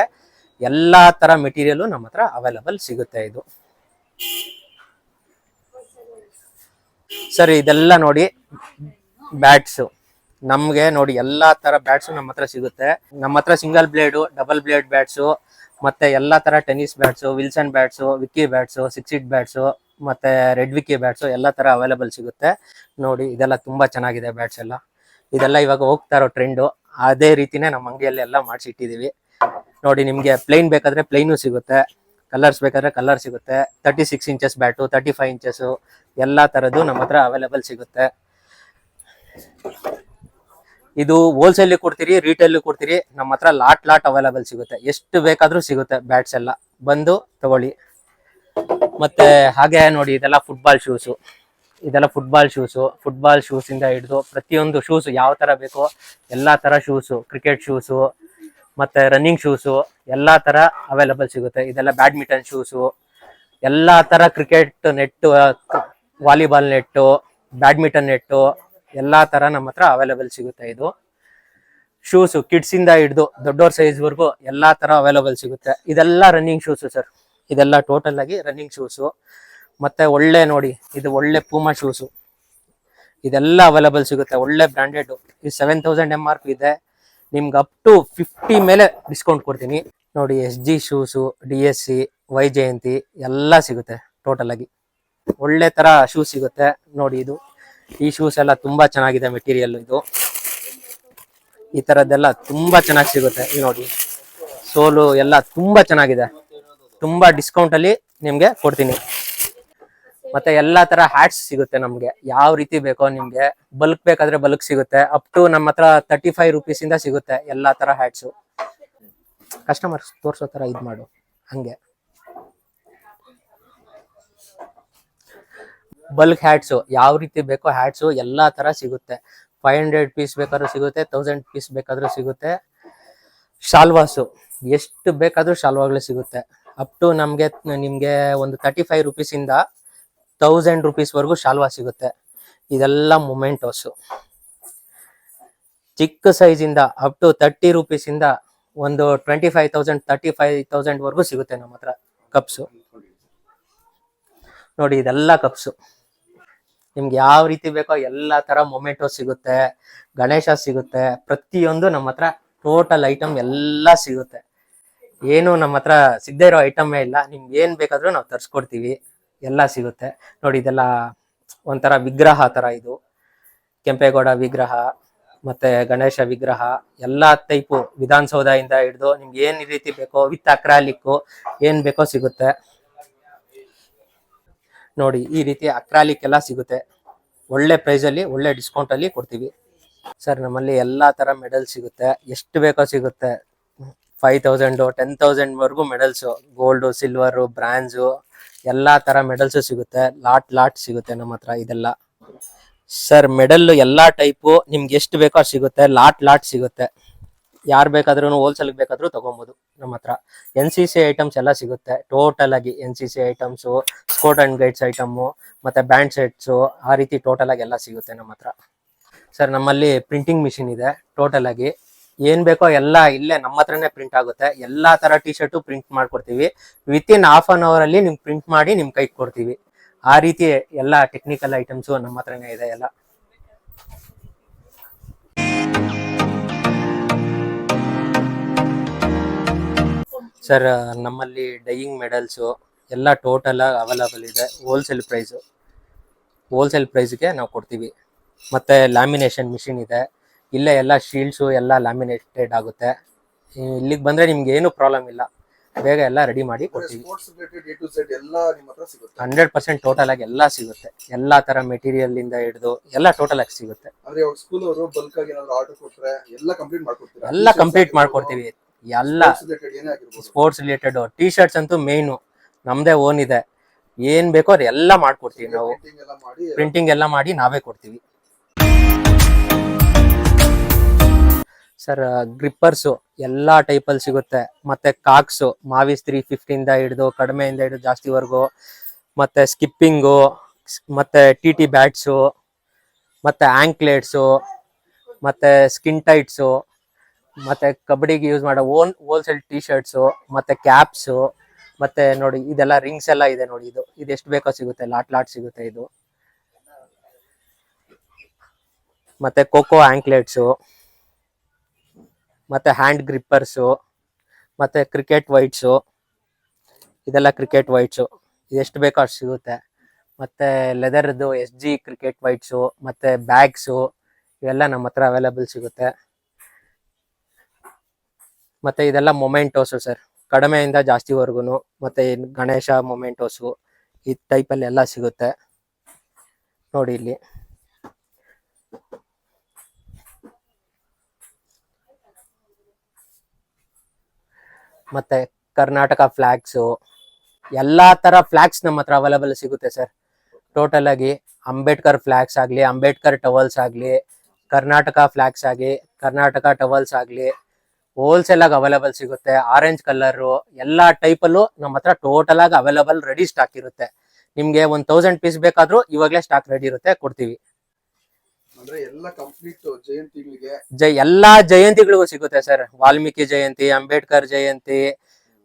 ಎಲ್ಲ ತರ ಮೆಟೀರಿಯಲ್ ನಮ್ಮ ಹತ್ರ ಅವೈಲಬಲ್ ಸಿಗುತ್ತೆ ಇದು. ಸರ್ ಇದೆಲ್ಲ ನೋಡಿ ಬ್ಯಾಟ್ಸು ನಮ್ಗೆ ನೋಡಿ ಎಲ್ಲಾ ತರ ಬ್ಯಾಟ್ಸು ನಮ್ಮ ಹತ್ರ ಸಿಗುತ್ತೆ. ನಮ್ಮ ಹತ್ರ single blade, double blade bats, ಮತ್ತೆ ಎಲ್ಲಾ ತರ tennis bats, Wilson bats, Vicky bats, six it bats, ಮತ್ತೆ ರೆಡ್ ವಿಕ್ಕಿ ಬ್ಯಾಟ್ಸು ಎಲ್ಲಾ ತರ ಅವೈಲೇಬಲ್ ಸಿಗುತ್ತೆ. ನೋಡಿ ಇದೆಲ್ಲ ತುಂಬಾ ಚೆನ್ನಾಗಿದೆ ಬ್ಯಾಟ್ಸ್ ಎಲ್ಲ. ಇದೆಲ್ಲ ಇವಾಗ ಹೋಗ್ತಾ ಇರೋ ಟ್ರೆಂಡು ಅದೇ ರೀತಿನೇ ನಮ್ಮ ಅಂಗಡಿಯಲ್ಲಿ ಎಲ್ಲ ಮಾಡಿಸಿಟ್ಟಿದೀವಿ. ನೋಡಿ ನಿಮ್ಗೆ ಪ್ಲೈನ್ ಬೇಕಾದ್ರೆ ಪ್ಲೈನು ಸಿಗುತ್ತೆ. ಕಲರ್ಸ್ ಬೇಕಾದ್ರೆ ಕಲರ್ ಸಿಗುತ್ತೆ. Thirty six inches bat thirty five inches ಎಲ್ಲಾ ತರದ್ದು ನಮ್ಮ ಹತ್ರ ಅವೈಲೇಬಲ್ ಸಿಗುತ್ತೆ. ಇದು ಹೋಲ್ಸೇಲ್ ಕೊಡ್ತೀರಿ ರಿಟೇಲ್ ಕೊಡ್ತೀರಿ, ನಮ್ಮ ಹತ್ರ ಲಾಟ್ ಲಾಟ್ ಅವೈಲಬಲ್ ಸಿಗುತ್ತೆ. ಎಷ್ಟು ಬೇಕಾದ್ರೂ ಸಿಗುತ್ತೆ ಬ್ಯಾಟ್ಸ್ ಎಲ್ಲ. ಬಂದು ತಗೊಳ್ಳಿ. ಮತ್ತೆ ಹಾಗೆ ನೋಡಿ, ಇದೆಲ್ಲ ಫುಟ್ಬಾಲ್ ಶೂಸು ಇದೆಲ್ಲ ಫುಟ್ಬಾಲ್ ಶೂಸು ಫುಟ್ಬಾಲ್ ಶೂಸ್ ಇಂದ ಹಿಡಿದು ಪ್ರತಿಯೊಂದು ಶೂಸ್ ಯಾವ ತರ ಬೇಕೋ ಎಲ್ಲಾ ತರ ಶೂಸು ಕ್ರಿಕೆಟ್ ಶೂಸು ಮತ್ತೆ ರನ್ನಿಂಗ್ ಶೂಸು ಎಲ್ಲಾ ತರ ಅವೈಲಬಲ್ ಸಿಗುತ್ತೆ. ಇದೆಲ್ಲ ಬ್ಯಾಡ್ಮಿಂಟನ್ ಶೂಸು ಎಲ್ಲಾ ತರ ಕ್ರಿಕೆಟ್ ನೆಟ್ಟು ವಾಲಿಬಾಲ್ ನೆಟ್ಟು ಬ್ಯಾಡ್ಮಿಂಟನ್ ನೆಟ್ಟು ಎಲ್ಲಾ ತರ ನಮ್ಮ ಹತ್ರ ಅವೈಲಬಲ್ ಸಿಗುತ್ತೆ ಇದು. ಶೂಸ್ ಕಿಡ್ಸ್ ಇಂದ ಹಿಡಿದು ದೊಡ್ಡೋರ್ ಸೈಜ್ ವರ್ಗು ಎಲ್ಲಾ ತರ ಅವೈಲಬಲ್ ಸಿಗುತ್ತೆ. ಇದೆಲ್ಲ ರನ್ನಿಂಗ್ ಶೂಸ್ ಸರ್ ಇದೆಲ್ಲ ಟೋಟಲ್ ಆಗಿ ರನ್ನಿಂಗ್ ಶೂಸು ಮತ್ತೆ ಒಳ್ಳೆ ನೋಡಿ, ಇದು ಒಳ್ಳೆ ಪೂಮಾ ಶೂಸು ಇದೆಲ್ಲ ಅವೈಲಬಲ್ ಸಿಗುತ್ತೆ, ಒಳ್ಳೆ ಬ್ರಾಂಡೆಡ್ ಇದು ಸೆವೆನ್ ತೌಸಂಡ್ ಎಂ ಆರ್ ಇದೆ. ನಿಮ್ಗೆ ಅಪ್ ಟು ಫಿಫ್ಟಿ ಮೇಲೆ ಡಿಸ್ಕೌಂಟ್ ಕೊಡ್ತೀನಿ. ನೋಡಿ S G shoes D S C Y ಜಯಂತಿ ಎಲ್ಲ ಸಿಗುತ್ತೆ ಟೋಟಲ್ ಆಗಿ. ಒಳ್ಳೆ ತರ ಶೂಸ್ ಸಿಗುತ್ತೆ. ನೋಡಿ ಇದು. ಈ ಶೂಸ್ ಎಲ್ಲ ತುಂಬಾ ಚೆನ್ನಾಗಿದೆ ಮೆಟೀರಿಯಲ್ ಇದು. ಈ ತರದ್ದೆಲ್ಲ ತುಂಬಾ ಚೆನ್ನಾಗಿ ಸಿಗುತ್ತೆ. ಈ ನೋಡಿ. ಸೋಲು ಎಲ್ಲ ತುಂಬಾ ಚೆನ್ನಾಗಿದೆ. ತುಂಬಾ ಡಿಸ್ಕೌಂಟ್ ಅಲ್ಲಿ ನಿಮ್ಗೆ ಕೊಡ್ತೀನಿ. ಮತ್ತೆ ಎಲ್ಲಾ ತರ ಹ್ಯಾಟ್ಸ್ ಸಿಗುತ್ತೆ ನಮ್ಗೆ. ಯಾವ ರೀತಿ ಬೇಕೋ ನಿಮ್ಗೆ. ಬಲ್ಕ್ ಬೇಕಾದ್ರೆ ಬಲ್ಕ್ ಸಿಗುತ್ತೆ. ಅಪ್ ಟು ನಮ್ಮ ಹತ್ರ ತರ್ಟಿ ಫೈವ್ ರುಪೀಸ್ ಇಂದ ಸಿಗುತ್ತೆ ಎಲ್ಲಾ ತರ ಹ್ಯಾಟ್ಸು ಕಸ್ಟಮರ್ಸ್ ತೋರ್ಸೋ ತರ ಇದ್ ಮಾಡು. ಹಂಗೆ. ಬಲ್ಕ್ ಹ್ಯಾಟ್ಸು, ಯಾವ ರೀತಿ ಬೇಕೋ ಹ್ಯಾಟ್ಸು, ಎಲ್ಲಾ ತರ ಸಿಗುತ್ತೆ. ಫೈವ್ ಹಂಡ್ರೆಡ್ ಪೀಸ್ ಬೇಕಾದ್ರೂ ಸಿಗುತ್ತೆ, ತೌಸಂಡ್ ಪೀಸ್ ಬೇಕಾದ್ರೂ ಸಿಗುತ್ತೆ. ಶಾಲ್ವಾಸು, ಎಷ್ಟು ಬೇಕಾದ್ರೂ ಶಾಲ್ವಾಗಳು ಸಿಗುತ್ತೆ. ಅಪ್ ಟು ನಮಗೆ, ನಿಮಗೆ ಒಂದು ತರ್ಟಿ ಫೈವ್ ರುಪೀಸಿಂದ ತೌಸಂಡ್ ರುಪೀಸ್ವರೆಗೂ ಶಾಲ್ವಾ ಸಿಗುತ್ತೆ. ಇದೆಲ್ಲ ಮೊಮೆಂಟೋಸು ಚಿಕ್ಕ ಸೈಜಿಂದ ಅಪ್ ಟು ತರ್ಟಿ ರುಪೀಸಿಂದ ಒಂದು twenty five thousand thirty five thousand ವರೆಗೂ ಸಿಗುತ್ತೆ ನಮ್ಮ ಹತ್ರ ಕಪ್ಸು ನೋಡಿ, ಇದೆಲ್ಲ ಕಪ್ಸು ನಿಮ್ಗೆ ಯಾವ ರೀತಿ ಬೇಕೋ ಎಲ್ಲಾ ತರ ಮೊಮೆಟೊ ಸಿಗುತ್ತೆ, ಗಣೇಶ ಸಿಗುತ್ತೆ, ಪ್ರತಿಯೊಂದು ನಮ್ಮ ಹತ್ರ ಟೋಟಲ್ ಐಟಮ್ ಎಲ್ಲ ಸಿಗುತ್ತೆ. ಏನು ನಮ್ಮ ಹತ್ರ ಸಿಗದೇ ಇರೋ ಐಟಮೇ ಇಲ್ಲ, ನಿಮ್ಗೆ ಏನ್ ಬೇಕಾದ್ರೂ ನಾವು ತರ್ಸ್ಕೊಡ್ತೀವಿ, ಎಲ್ಲ ಸಿಗುತ್ತೆ. ನೋಡಿ, ಇದೆಲ್ಲ ಒಂಥರ ವಿಗ್ರಹ ತರ ಇದು. ಕೆಂಪೇಗೌಡ ವಿಗ್ರಹ, ಮತ್ತೆ ಗಣೇಶ ವಿಗ್ರಹ, ಎಲ್ಲಾ ಟೈಪು ವಿಧಾನಸೌಧ ಇಂದ ಹಿಡಿದು ನಿಮ್ಗೆ ಏನ್ ರೀತಿ ಬೇಕೋ, ವಿತ್ ಅಕ್ರಾಲಿಕ್ಕು ಏನ್ ಬೇಕೋ ಸಿಗುತ್ತೆ. ನೋಡಿ, ಈ ರೀತಿ ಅಕ್ರಾಲಿಕ್ ಎಲ್ಲ ಸಿಗುತ್ತೆ. ಒಳ್ಳೆ ಪ್ರೈಸ್ ಅಲ್ಲಿ, ಒಳ್ಳೆ ಡಿಸ್ಕೌಂಟ್ ಅಲ್ಲಿ ಕೊಡ್ತೀವಿ. ಸರ್ ನಮ್ಮಲ್ಲಿ ಎಲ್ಲಾ ತರ ಮೆಡಲ್ ಸಿಗುತ್ತೆ. ಎಷ್ಟು ಬೇಕೋ ಸಿಗುತ್ತೆ. ಫೈವ್ ತೌಸಂಡ್ ಟೆನ್ ತೌಸಂಡ್ ವರೆಗೂ ಮೆಡಲ್ಸ್ ಗೋಲ್ಡ್ ಸಿಲ್ವರ್ ಬ್ರಾಂಜು ಎಲ್ಲಾ ತರ ಮೆಡಲ್ಸ್ ಸಿಗುತ್ತೆ. ಲಾಟ್ ಲಾಟ್ ಸಿಗುತ್ತೆ ನಮ್ಮ ಹತ್ರ ಇದೆಲ್ಲ. ಸರ್ ಮೆಡಲ್ ಎಲ್ಲಾ ಟೈಪು ನಿಮ್ಗೆ ಎಷ್ಟು ಬೇಕೋ ಸಿಗುತ್ತೆ. ಲಾಟ್ ಲಾಟ್ ಸಿಗುತ್ತೆ. ಯಾರು ಬೇಕಾದ್ರೂ ಹೋಲ್ಸೇಲ್ ಬೇಕಾದ್ರೂ ತಗೊಬೋದು ನಮ್ಮ ಹತ್ರ. ಎನ್ ಸಿ ಸಿ ಐಟಮ್ಸ್ ಎಲ್ಲ ಸಿಗುತ್ತೆ. ಟೋಟಲ್ ಆಗಿ N C C items scout and guides item ಮತ್ತೆ ಬ್ಯಾಂಡ್ ಸೆಟ್ಸು ಆ ರೀತಿ ಟೋಟಲ್ ಆಗಿ ಎಲ್ಲ ಸಿಗುತ್ತೆ ನಮ್ಮ ಹತ್ರ. ಸರ್ ನಮ್ಮಲ್ಲಿ ಪ್ರಿಂಟಿಂಗ್ ಮಿಷಿನ್ ಇದೆ. ಟೋಟಲ್ ಆಗಿ ಏನ್ ಬೇಕೋ ಎಲ್ಲ ಇಲ್ಲೇ ನಮ್ಮ ಹತ್ರನೇ ಪ್ರಿಂಟ್ ಆಗುತ್ತೆ. ಎಲ್ಲಾ ತರ ಟಿ ಶರ್ಟು ಪ್ರಿಂಟ್ ಮಾಡ್ಕೊಡ್ತೀವಿ. Within half an hour ಅಲ್ಲಿ ನಿಮ್ಗೆ ಪ್ರಿಂಟ್ ಮಾಡಿ ನಿಮ್ ಕೈ ಕೊಡ್ತೀವಿ. ಆ ರೀತಿ ಎಲ್ಲ ಟೆಕ್ನಿಕಲ್ ಐಟಮ್ಸು ನಮ್ಮ ಹತ್ರನೇ ಇದೆ ಎಲ್ಲ. ಸರ್ ನಮ್ಮಲ್ಲಿ ಡೈಯಿಂಗ್ ಮೆಡಲ್ಸು ಎಲ್ಲ ಟೋಟಲ್ ಅವೈಲಬಲ್ ಇದೆ. ಹೋಲ್ಸೇಲ್ ಪ್ರೈಸು ಹೋಲ್ಸೇಲ್ ಪ್ರೈಸ್ಗೆ ನಾವು ಕೊಡ್ತೀವಿ. ಮತ್ತೆ ಲ್ಯಾಮಿನೇಷನ್ ಮಿಷಿನ್ ಇದೆ. ಇಲ್ಲೇ ಎಲ್ಲ ಶೀಲ್ಡ್ಸು ಎಲ್ಲ ಲ್ಯಾಮಿನೇಟೆಡ್ ಆಗುತ್ತೆ. ಇಲ್ಲಿಗೆ ಬಂದ್ರೆ ನಿಮ್ಗೆ ಏನು ಪ್ರಾಬ್ಲಮ್ ಇಲ್ಲ. ಬೇಗ ಎಲ್ಲ ರೆಡಿ ಮಾಡಿ ಕೊಡ್ತೀವಿ. ಹಂಡ್ರೆಡ್ ಪರ್ಸೆಂಟ್ ಟೋಟಲ್ ಆಗಿ ಎಲ್ಲ ಸಿಗುತ್ತೆ. ಎಲ್ಲಾ ತರ ಮೆಟೀರಿಯಲ್ ಇಂದ ಹಿಡಿದು ಎಲ್ಲ ಟೋಟಲ್ ಆಗಿ ಸಿಗುತ್ತೆ. ಆಗಿ ಎಲ್ಲ ಕಂಪ್ಲೀಟ್ ಮಾಡ್ಕೊಡ್ತೀವಿ. ಎಲ್ಲ ಸ್ಪೋರ್ಟ್ಸ್ ರಿಲೇಟೆಡ್ ಟಿ ಶರ್ಟ್ಸ್ ಅಂತೂ ಮೇನು ನಮ್ದೇ ಓನ್ ಇದೆ. ಏನ್ ಬೇಕೋ ಅದು ಎಲ್ಲ ಮಾಡ್ಕೊಡ್ತೀವಿ ನಾವು. ಪ್ರಿಂಟಿಂಗ್ ಎಲ್ಲ ಮಾಡಿ ನಾವೇ ಕೊಡ್ತೀವಿ. ಸರ್ ಗ್ರಿಪ್ಪರ್ಸು ಎಲ್ಲ ಟೈಪಲ್ಲಿ ಸಿಗುತ್ತೆ. ಮತ್ತೆ ಕಾಕ್ಸು ಮಾವಿಸ್ ತ್ರೀ ಫಿಫ್ಟಿಯಿಂದ ಹಿಡಿದು ಕಡಿಮೆಯಿಂದ ಹಿಡಿದು ಜಾಸ್ತಿವರೆಗೂ ಮತ್ತೆ ಸ್ಕಿಪ್ಪಿಂಗು ಮತ್ತೆ ಟಿ ಟಿ ಬ್ಯಾಟ್ಸು ಮತ್ತೆ ಆ್ಯಂಕ್ಲೇಟ್ಸು ಮತ್ತೆ ಸ್ಕಿನ್ ಟೈಟ್ಸು ಮತ್ತೆ ಕಬಡ್ಡಿಗೆ ಯೂಸ್ ಮಾಡೋ ಓನ್ ಹೋಲ್ಸೇಲ್ ಟಿ ಶರ್ಟ್ಸು ಮತ್ತೆ ಕ್ಯಾಪ್ಸು ಮತ್ತೆ ನೋಡಿ ಇದೆಲ್ಲ ರಿಂಗ್ಸ್ ಎಲ್ಲ ಇದೆ ನೋಡಿ ಇದು. ಇದು ಎಷ್ಟು ಬೇಕೋ ಸಿಗುತ್ತೆ, ಲಾಟ್ ಲಾಟ್ ಸಿಗುತ್ತೆ ಇದು. ಮತ್ತೆ ಕೋಕೋ ಆಂಕ್ಲೆಟ್ಸ್ ಮತ್ತೆ ಹ್ಯಾಂಡ್ ಗ್ರಿಪ್ಪರ್ಸು ಮತ್ತೆ ಕ್ರಿಕೆಟ್ ವೈಟ್ಸು ಇದೆಲ್ಲ ಕ್ರಿಕೆಟ್ ವೈಟ್ಸು ಇದೆಷ್ಟು ಬೇಕೋ ಅಷ್ಟು ಸಿಗುತ್ತೆ. ಮತ್ತೆ ಲೆದರ್ದು ಎಸ್ ಜಿ ಕ್ರಿಕೆಟ್ ವೈಟ್ಸು ಮತ್ತೆ ಬ್ಯಾಗ್ಸು ಇವೆಲ್ಲ ನಮ್ಮ ಹತ್ರ ಅವೈಲಬಲ್ ಸಿಗುತ್ತೆ. ಮತ್ತೆ ಇದೆಲ್ಲ ಮೊಮೆಂಟೋಸು ಸರ್ ಕಡಿಮೆಯಿಂದ ಜಾಸ್ತಿವರೆಗೂ ಮತ್ತೆ ಗಣೇಶ ಮೊಮೆಂಟೋಸು ಈ ಟೈಪಲ್ಲಿ ಎಲ್ಲ ಸಿಗುತ್ತೆ. ನೋಡಿ ಇಲ್ಲಿ. ಮತ್ತೆ ಕರ್ನಾಟಕ ಫ್ಲಾಗ್ಸು ಎಲ್ಲ ತರ ಫ್ಲಾಗ್ಸ್ ನಮ್ಮ ಹತ್ರ ಅವೈಲಬಲ್ ಸಿಗುತ್ತೆ ಸರ್ ಟೋಟಲ್ ಆಗಿ ಅಂಬೇಡ್ಕರ್ ಫ್ಲಾಗ್ಸ್ ಆಗಲಿ, ಅಂಬೇಡ್ಕರ್ ಟವಲ್ಸ್ ಆಗಲಿ, ಕರ್ನಾಟಕ ಫ್ಲಾಗ್ಸ್ ಆಗಿ ಕರ್ನಾಟಕ ಟವಲ್ಸ್ ಆಗ್ಲಿ ಹೋಲ್ಸೇಲ್ ಆಗಿ ಅವೈಲಬಲ್ ಸಿಗುತ್ತೆ ಆರೆಂಜ್ ಕಲರ್ ಎಲ್ಲಾ ಅಲ್ಲೂ ನಮ್ಮ ಹತ್ರ ಟೋಟಲ್ ಆಗಿ ಅವೈಲಬಲ್ ರೆಡಿ ಸ್ಟಾಕ್ ಇರುತ್ತೆ. ನಿಮ್ಗೆ ಒಂದ್ ತೌಸಂಡ್ ಪೀಸ್ ಬೇಕಾದ್ರೂ ಇವಾಗಲೇ ಸ್ಟಾಕ್ ರೆಡಿ ಇರುತ್ತೆ ಕೊಡ್ತೀವಿ. ಜೈ ಎಲ್ಲಾ ಜಯಂತಿಗಳಿಗೂ ಸಿಗುತ್ತೆ ಸರ್ ವಾಲ್ಮೀಕಿ ಜಯಂತಿ ಅಂಬೇಡ್ಕರ್ ಜಯಂತಿ